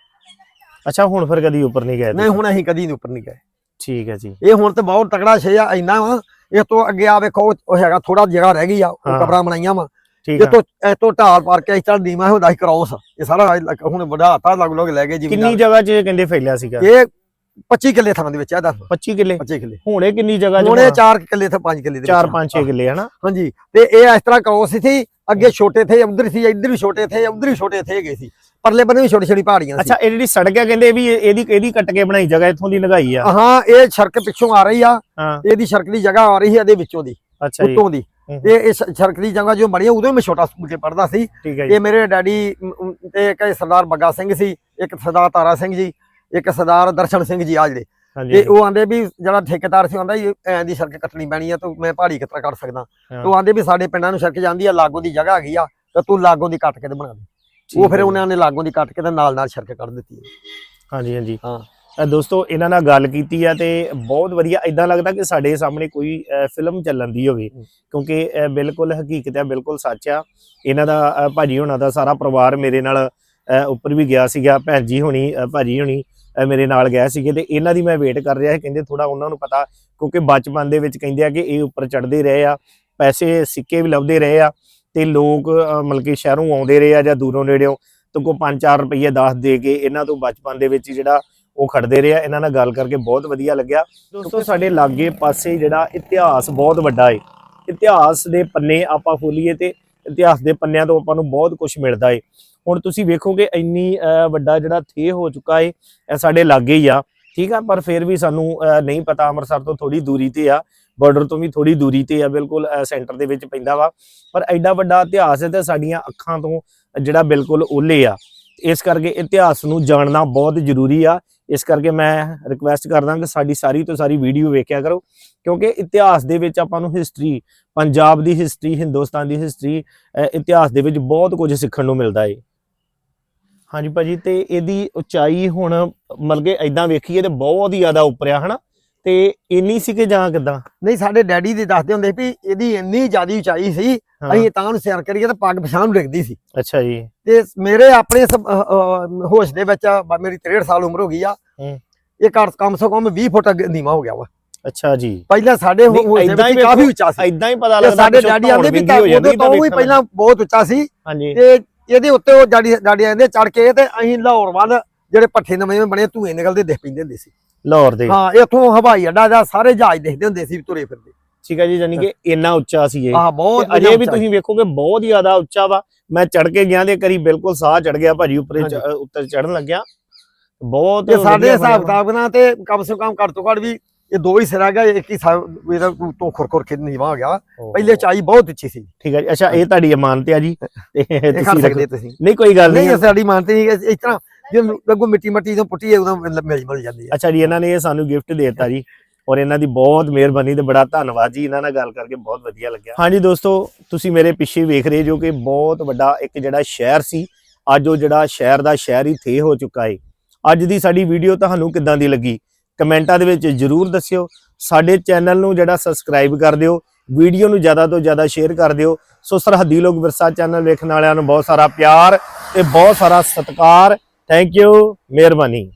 ਅੱਛਾ ਹੁਣ ਫਿਰ ਕਦੀ ਉੱਪਰ ਨਹੀਂ ਗਏ ਨਹੀਂ? ਹੁਣ ਅਸੀਂ ਕਦੀ ਨਹੀਂ ਉੱਪਰ ਨਹੀਂ ਗਏ। ਠੀਕ ਹੈ ਜੀ। ਇਹ ਹੁਣ ਤੇ ਬਹੁਤ ਤਕੜਾ ਛੇ ਆ ਇੰਨਾ ਵਾ ਇਹ ਤੋਂ ਅੱਗੇ ਆ ਵੇਖੋ ਉਹ ਹੈਗਾ ਥੋੜਾ ਜਗ੍ਹਾ ਰਹਿ ਗਈ ਆ। ਕਬਰਾਂ ਬਣਾਈਆਂ ਵਾ। ਠੀਕ ਤੋਂ ਇਹ ਤੋਂ ਢਾਲ ਪਾਰ ਕੇ ਇਸ ਤਰ੍ਹਾਂ ਨੀਵਾ ਹੁੰਦਾ ਸੀ ਕ੍ਰੋਸ ਇਹ ਸਾਰਾ ਹੁਣ ਵਧਾਤਾ ਲੱਗ ਲੋਗ ਲੈ ਗਏ ਜੀ ਕਿੰਨੀ ਜਗ੍ਹਾ 'ਚ ਕਹਿੰਦੇ ਫੈਲਿਆ ਸੀਗਾ? ਇਹ 25 ਕਿੱਲੇ ਥਾਂ ਦੇ ਵਿੱਚ ਆ ਦੱਸ। 25 ਕਿੱਲੇ? 25 ਕਿੱਲੇ। ਹੁਣ ਇਹ ਕਿੰਨੀ ਜਗ੍ਹਾ 'ਚ ਹੁਣ ਇਹ ਹੋਣਾ? 4 ਕਿੱਲੇ ਤੇ 5 ਕਿੱਲੇ ਦੇ 4 ਵਿੱਚ 5 6 ਕਿੱਲੇ ਹਨਾ? ਹਾਂਜੀ ਤੇ ਇਹ ਇਸ ਤਰ੍ਹਾਂ ਕ੍ਰੋਸ ਸੀ ਅੱਗੇ ਛੋਟੇ ਥੇ ਉਧਰ ਸੀ ਇੱਧਰ ਵੀ ਛੋਟੇ ਥੇ ਉਧਰ ਵੀ ਛੋਟੇ ਥੇ ਗਏ ਸੀ। ਪਰਲੇ ਬੰਨੇ ਵੀ ਛੋਟੀ ਛੋਟੀ ਪਹਾੜੀਆਂ ਸੀ। ਅੱਛਾ ਇਹ ਜਿਹੜੀ ਸੜਕ ਹੈ ਕਹਿੰਦੇ ਇਹ ਵੀ ਇਹ- ਇਹਦੀ ਇਹਦੀ ਕੱਟ ਕੇ ਬਣਾਈ ਜਗ੍ਹਾ ਇੱਥੋਂ ਦੀ ਲਗਾਈ ਆ? ਹਾਂ ਇਹ ਸੜਕ ਪਿੱਛੋਂ ਆ ਰਹੀ ਆ। ਇਹਦੀ ਸੜਕ ਦੀ ਜਗ੍ਹਾ ਆ ਰਹੀ ਹੈ ਇਹਦੇ ਵਿੱਚੋਂ ਦੀ ਉੱਤੋਂ ਦੀ। ਹੂੰ, ਤੇ ਇਸ ਸੜਕ ਦੀ ਜਗ੍ਹਾ ਜੋ ਬਣੀ ਉਦੋਂ ਮੈਂ ਛੋਟਾ ਸਕੂਲ ਕੇ ਪੜਦਾ ਸੀ। ਇਹ ਮੇਰੇ ਡੈਡੀ ਤੇ ਇੱਕ ਸਰਦਾਰ ਬੱਗਾ ਸਿੰਘ ਸੀ ਇੱਕ ਸਰਦਾਰ ਤਾਰਾ ਸਿੰਘ ਜੀ ਇੱਕ ਸਰਦਾਰ ਦਰਸ਼ਨ ਸਿੰਘ ਜੀ ਆ ਜਿਹੜੇ। ਤੇ ਉਹ ਆਂਦੇ ਵੀ ਜਿਹੜਾ ਠੇਕੇਦਾਰ ਸੀ ਆਂਦਾ ਐਂ ਦੀ ਸੜਕ ਕੱਟਣੀ ਪੈਣੀ ਆ ਤੂੰ ਮੈਂ ਪਹਾੜੀ ਕਿਤਰਾ ਕੱਟ ਸਕਦਾ। ਤੇ ਆਂਦੇ ਵੀ ਸਾਡੇ ਪਿੰਡਾਂ ਨੂੰ ਸੜਕ ਜਾਂਦੀ ਆ ਲਾਗੋ ਦੀ ਜਗ੍ਹਾ ਹੈਗੀ ਆ ਤੇ ਤੂੰ ਲਾਗੋ ਦੀ ਕੱਟ ਕੇ ਤੇ ਬਣਾ ਦੇ। ਉਹ ਫਿਰ। ਉਹਨਾਂ ਨੇ ਲਾਗੋ ਦੀ ਕੱਟ ਕੇ ਤੇ ਨਾਲ ਨਾਲ ਸੜਕ ਕੱਢ ਦਿੱਤੀ ਹਾਂਜੀ ਹਾਂਜੀ। ਹਾਂ। ਦੋਸਤੋ ਇਹਨਾਂ ਨਾਲ ਗੱਲ ਕੀਤੀ ਆ ਤੇ ਬਹੁਤ ਵਧੀਆ ਇਦਾਂ ਲੱਗਦਾ ਕਿ ਸਾਡੇ ਸਾਹਮਣੇ ਕੋਈ ਫਿਲਮ ਚੱਲਣ ਦੀ ਹੋਵੇ। ਕਿਉਂਕਿ ਬਿਲਕੁਲ ਹਕੀਕਤ ਹੈ ਬਿਲਕੁਲ ਸੱਚ ਆ। ਇਹਨਾਂ ਦਾ ਭਾਜੀ ਹੋਣਾ ਦਾ ਸਾਰਾ ਪਰਿਵਾਰ ਮੇਰੇ ਨਾਲ ਉੱਪਰ ਵੀ ਗਿਆ ਸੀਗਾ ਭੈਣ ਜੀ ਹੋਣੀ ਭਾਜੀ ਹੋਣੀ। ਮੇਰੇ ਨਾਲ ਗਏ ਸੀਗੇ ਤੇ ਇਹਨਾਂ ਦੀ ਮੈਂ ਵੇਟ ਕਰ ਰਿਹਾ ਸੀ। ਕਹਿੰਦੇ ਥੋੜਾ ਉਹਨਾਂ ਨੂੰ ਪਤਾ ਕਿਉਂਕਿ ਬਚਪਨ ਦੇ ਵਿੱਚ ਕਹਿੰਦੇ ਆ ਕਿ ਇਹ ਉੱਪਰ ਚੜਦੇ ਰਹੇ ਆ ਪੈਸੇ ਸਿੱਕੇ ਵੀ ਲੱਭਦੇ ਰਹੇ ਆ ਤੇ ਲੋਕ ਅ, ਮਤਲਬ ਕਿ ਸ਼ਹਿਰੋਂ ਆਉਂਦੇ ਰਹੇ ਆ ਜਾਂ ਦੂਰੋਂ ਨੇੜਿਓਂ ਤੋਂ ਕੋ 5-4 ਰੁਪਏ 10 ਦੇ ਕੇ ਇਹਨਾਂ ਤੋਂ ਬਚਪਨ ਦੇ ਵਿੱਚ ਜਿਹੜਾ ਉਹ ਖੜਦੇ ਰਿਹਾ ਇਹਨਾਂ ਨਾਲ ਗੱਲ ਕਰਕੇ ਬਹੁਤ ਵਧੀਆ ਲੱਗਿਆ। ਦੋਸਤੋ ਸਾਡੇ ਲਾਗੇ ਪਾਸੇ ਜਿਹੜਾ ਇਤਿਹਾਸ ਬਹੁਤ ਵੱਡਾ ਹੈ ਇਤਿਹਾਸ ਦੇ ਪੰਨੇ ਆਪਾਂ ਫੋਲੀਏ ਤੇ ਇਤਿਹਾਸ ਦੇ ਪੰਨਿਆਂ ਤੋਂ ਆਪਾਂ ਨੂੰ ਬਹੁਤ ਕੁਝ ਮਿਲਦਾ ਹੈ ਹੁਣ ਤੁਸੀਂ ਵੇਖੋਗੇ ਇੰਨੀ ਵੱਡਾ ਜਿਹੜਾ ਥੇ ਹੋ ਚੁੱਕਾ ਹੈ ਇਹ ਸਾਡੇ ਲਾਗੇ ਹੀ ਆ, ਠੀਕ ਆ? ਪਰ ਫਿਰ ਵੀ ਸਾਨੂੰ ਨਹੀਂ ਪਤਾ, ਅੰਮ੍ਰਿਤਸਰ ਤੋਂ ਥੋੜੀ ਦੂਰੀ ਤੇ ਆ ਬਾਰਡਰ ਤੋਂ ਵੀ ਥੋੜੀ ਦੂਰੀ ਤੇ ਆ, ਬਿਲਕੁਲ ਸੈਂਟਰ ਦੇ ਵਿੱਚ ਪੈਂਦਾ ਵਾ। ਪਰ ਐਡਾ ਵੱਡਾ ਇਤਿਹਾਸ ਹੈ ਤੇ ਸਾਡੀਆਂ ਅੱਖਾਂ ਤੋਂ ਜਿਹੜਾ ਬਿਲਕੁਲ ਓਲੇ ਆ। ਇਸ ਕਰਕੇ ਇਤਿਹਾਸ ਨੂੰ ਜਾਣਨਾ ਬਹੁਤ ਜ਼ਰੂਰੀ ਆ। ਇਸ ਕਰਕੇ ਮੈਂ ਰਿਕਵੈਸਟ ਕਰਦਾ ਕਿ ਸਾਡੀ ਸਾਰੀ ਤੋਂ ਸਾਰੀ ਵੀਡੀਓ ਵੇਖਿਆ ਕਰੋ। ਕਿਉਂਕਿ ਇਤਿਹਾਸ ਦੇ ਵਿੱਚ ਆਪਾਂ ਨੂੰ ਹਿਸਟਰੀ ਪੰਜਾਬ ਦੀ ਹਿਸਟਰੀ ਹਿੰਦੁਸਤਾਨ ਦੀ ਹਿਸਟਰੀ ਇਤਿਹਾਸ ਦੇ ਵਿੱਚ ਬਹੁਤ ਕੁਝ ਸਿੱਖਣ ਨੂੰ ਮਿਲਦਾ ਏ। ਹਾਂਜੀ ਭਾਜੀ ਤੇ ਇਹਦੀ ਉਚਾਈ ਹੁਣ ਕਿ ਐਦਾਂ ਵੇਖੀਏ ਤੇ ਬਹੁਤ ਹੀ ਜ਼ਿਆਦਾ ਉੱਪਰ ਆ ਹਨਾ? ਤੇ ਇੰਨੀ ਸੀ ਕਿ ਜਾਂ ਕਿਦਾਂ? ਨਹੀਂ ਸਾਡੇ ਡੈਡੀ ਦੇ ਦੱਸਦੇ ਹੁੰਦੇ ਵੀ ਇਹਦੀ ਇੰਨੀ ਜ਼ਿਆਦੀ ਉਚਾਈ ਸੀ ਅਸੀਂ ਤਾਂ ਨੂੰ ਸਿਰ ਕਰੀਏ ਤਾਂ ਪੱਗ ਪਛਾਣ ਨੂੰ ਡਿੱਗਦੀ ਸੀ। ਅੱਛਾ ਜੀ। ਤੇ ਮੇਰੇ ਆਪਣੇ ਹੋਸ਼ ਦੇ ਵਿੱਚ ਮੇਰੀ 63 ਸਾਲ ਉਮਰ ਹੋ ਗਈ ਆ। ਇਹ ਘਰ ਕਮ ਸੇ ਕਮ 20 ਫੁੱਟ ਨੀਵਾ ਹੋ ਗਿਆ ਵਾ। ਅੱਛਾ ਜੀ। ਪਹਿਲਾਂ ਸਾਡੇ ਹੋ- ਨਹੀਂ, ਹੋਸ਼ ਦੇ ਏਦਾਂ ਹੀ ਕਾਫੀ ਉੱਚਾ ਸੀ। ਐਦਾਂ ਹੀ ਪਤਾ ਲੱਗਦਾ ਸਾਡੇ ਡੈਡੀ ਆਂਦੇ ਵੀ ਉਦੋਂ ਤੋਂ ਵੀ ਪਹਿਲਾਂ ਬਹੁਤ ਉੱਚਾ ਸੀ। ਤੇ ਇਹਦੇ ਉੱਤੇ ਉਹ ਡੈਡੀ ਡੈਡੀ ਆਂਦੇ ਚੜ ਕੇ ਤੇ ਅਸੀਂ ਲਾਹੌਰ ਵੱਲ ਜਿਹੜੇ ਪੱਠੇ ਨਵੇਂ ਬਣੇ ਧੂਏ ਨਿਕਲਦੇ ਦਿਖ ਪੈਂਦੇ ਹੁੰਦੇ ਸੀ। ਲਾਹੌਰ ਦੇ। ਹਾਂ ਇੱਥੋਂ ਹਵਾਈ ਅੱਡਾ ਦਾ ਸਾਰੇ ਜਹਾਜ਼ ਦਿਖਦੇ ਹੁੰਦੇ ਸੀ ਤੁਰੇ ਫਿਰਦੇ। ਠੀਕ ਹੈ ਜੀ ਯਾਨੀ ਕਿ ਇੰਨਾ ਉੱਚਾ ਸੀ ਇਹ। ਆਹ ਬਹੁਤ ਅਜੇ ਵੀ ਤੁਸੀਂ ਵੇਖੋਗੇ ਬਹੁਤ ਹੀ ਜ਼ਿਆਦਾ ਉੱਚਾ ਵਾ। ਮੈਂ ਚੜ ਕੇ ਗਿਆ ਤੇ ਕਰੀ ਬਿਲਕੁਲ ਸਾਹ ਚੜ ਗਿਆ ਭਾਜੀ ਉੱਪਰੇ। ਉੱਤਰ ਚੜਨ ਲੱਗਿਆ। ਬਹੁਤ ਸਾਡੇ ਹਿਸਾਬ ਕਿਤਾਬ ਨਾਲ ਤੇ ਕਮ ਸੇ ਕਮ ਘੱਟ ਤੋਂ ਘੱਟ ਵੀ ਇਹ ਦੋ ਹੀ ਸਿਰਾ ਗਿਆ ਇੱਕ ਹੀ ਸਾਹਿਬ ਇਹਦਾ ਤੋਂ ਖੁਰਖੁਰ ਕੇ ਨੀਵਾ ਹੋ ਗਿਆ। ਪਹਿਲੇ ਚਾਈ ਬਹੁਤ ਉੱਚੀ ਸੀ। ਠੀਕ ਹੈ ਜੀ। ਅੱਛਾ ਇਹ ਤੁਹਾਡੀ ਅਮਾਨਤ ਆ ਜੀ। ਤੁਸੀਂ ਸਕਦੇ ਰੱਖੋ ਤੁਸੀਂ। ਨਹੀਂ ਕੋਈ ਗੱਲ ਨਹੀਂ ਨਹੀਂ। ਸਾਡੀ ਮੰਨਤੇ ਨਹੀਂ ਇਸ ਤਰ੍ਹਾਂ ਜੇ ਅੱਗੋਂ ਮਿੱਟੀ ਮੱਟੀ ਤੋਂ ਪੁੱਟੀ ਉਦੋਂ ਮਿਲ ਮਿਲ ਜਾਂਦੀ ਹੈ। ਅੱਛਾ ਜੀ ਇਹਨਾਂ ਨੇ ਇਹ ਸਾਨੂੰ ਗਿਫਟ ਦੇ ਦਿੱਤਾ ਜੀ। ਔਰ ਇਹਨਾਂ ਦੀ ਬਹੁਤ ਮਿਹਰਬਾਨੀ ਤੇ ਬੜਾ ਧੰਨਵਾਦ ਜੀ। ਇਹਨਾਂ ਨਾਲ ਗੱਲ ਕਰਕੇ ਬਹੁਤ ਵਧੀਆ ਲੱਗਿਆ। ਹਾਂਜੀ ਦੋਸਤੋ ਤੁਸੀਂ ਮੇਰੇ ਪਿੱਛੇ ਵੇਖ ਰਹੇ ਜੋ ਕਿ ਬਹੁਤ ਵੱਡਾ ਇੱਕ ਜਿਹੜਾ ਸ਼ਹਿਰ ਸੀ ਅੱਜ ਉਹ ਜਿਹੜਾ ਸ਼ਹਿਰ ਦਾ ਸ਼ਹਿਰ ਹੀ ਥੇ ਹੋ ਚੁੱਕਾ ਹੈ ਅੱਜ ਦੀ ਸਾਡੀ ਵੀਡੀਓ ਤੁਹਾਨੂੰ ਕਿੱਦਾਂ ਦੀ ਲੱਗੀ? ਕਮੈਂਟਾਂ ਦੇ ਵਿੱਚ ਜਰੂਰ ਦੱਸਿਓ। ਸਾਡੇ ਚੈਨਲ ਨੂੰ ਜਿਹੜਾ ਸਬਸਕ੍ਰਾਈਬ ਕਰ ਦਿਓ, ਵੀਡੀਓ ਨੂੰ ਜ਼ਿਆਦਾ ਤੋਂ ਜ਼ਿਆਦਾ ਸ਼ੇਅਰ ਕਰ ਦਿਓ। ਸੋ ਸਰਹੱਦੀ ਲੋਕ ਵਿਰਸਾ ਚੈਨਲ ਵੇਖਣ ਵਾਲਿਆਂ ਨੂੰ ਬਹੁਤ ਸਾਰਾ ਪਿਆਰ ਤੇ ਬਹੁਤ ਸਾਰਾ ਸਤਿਕਾਰ। ਥੈਂਕ ਯੂ ਮਿਹਰਬਾਨੀ।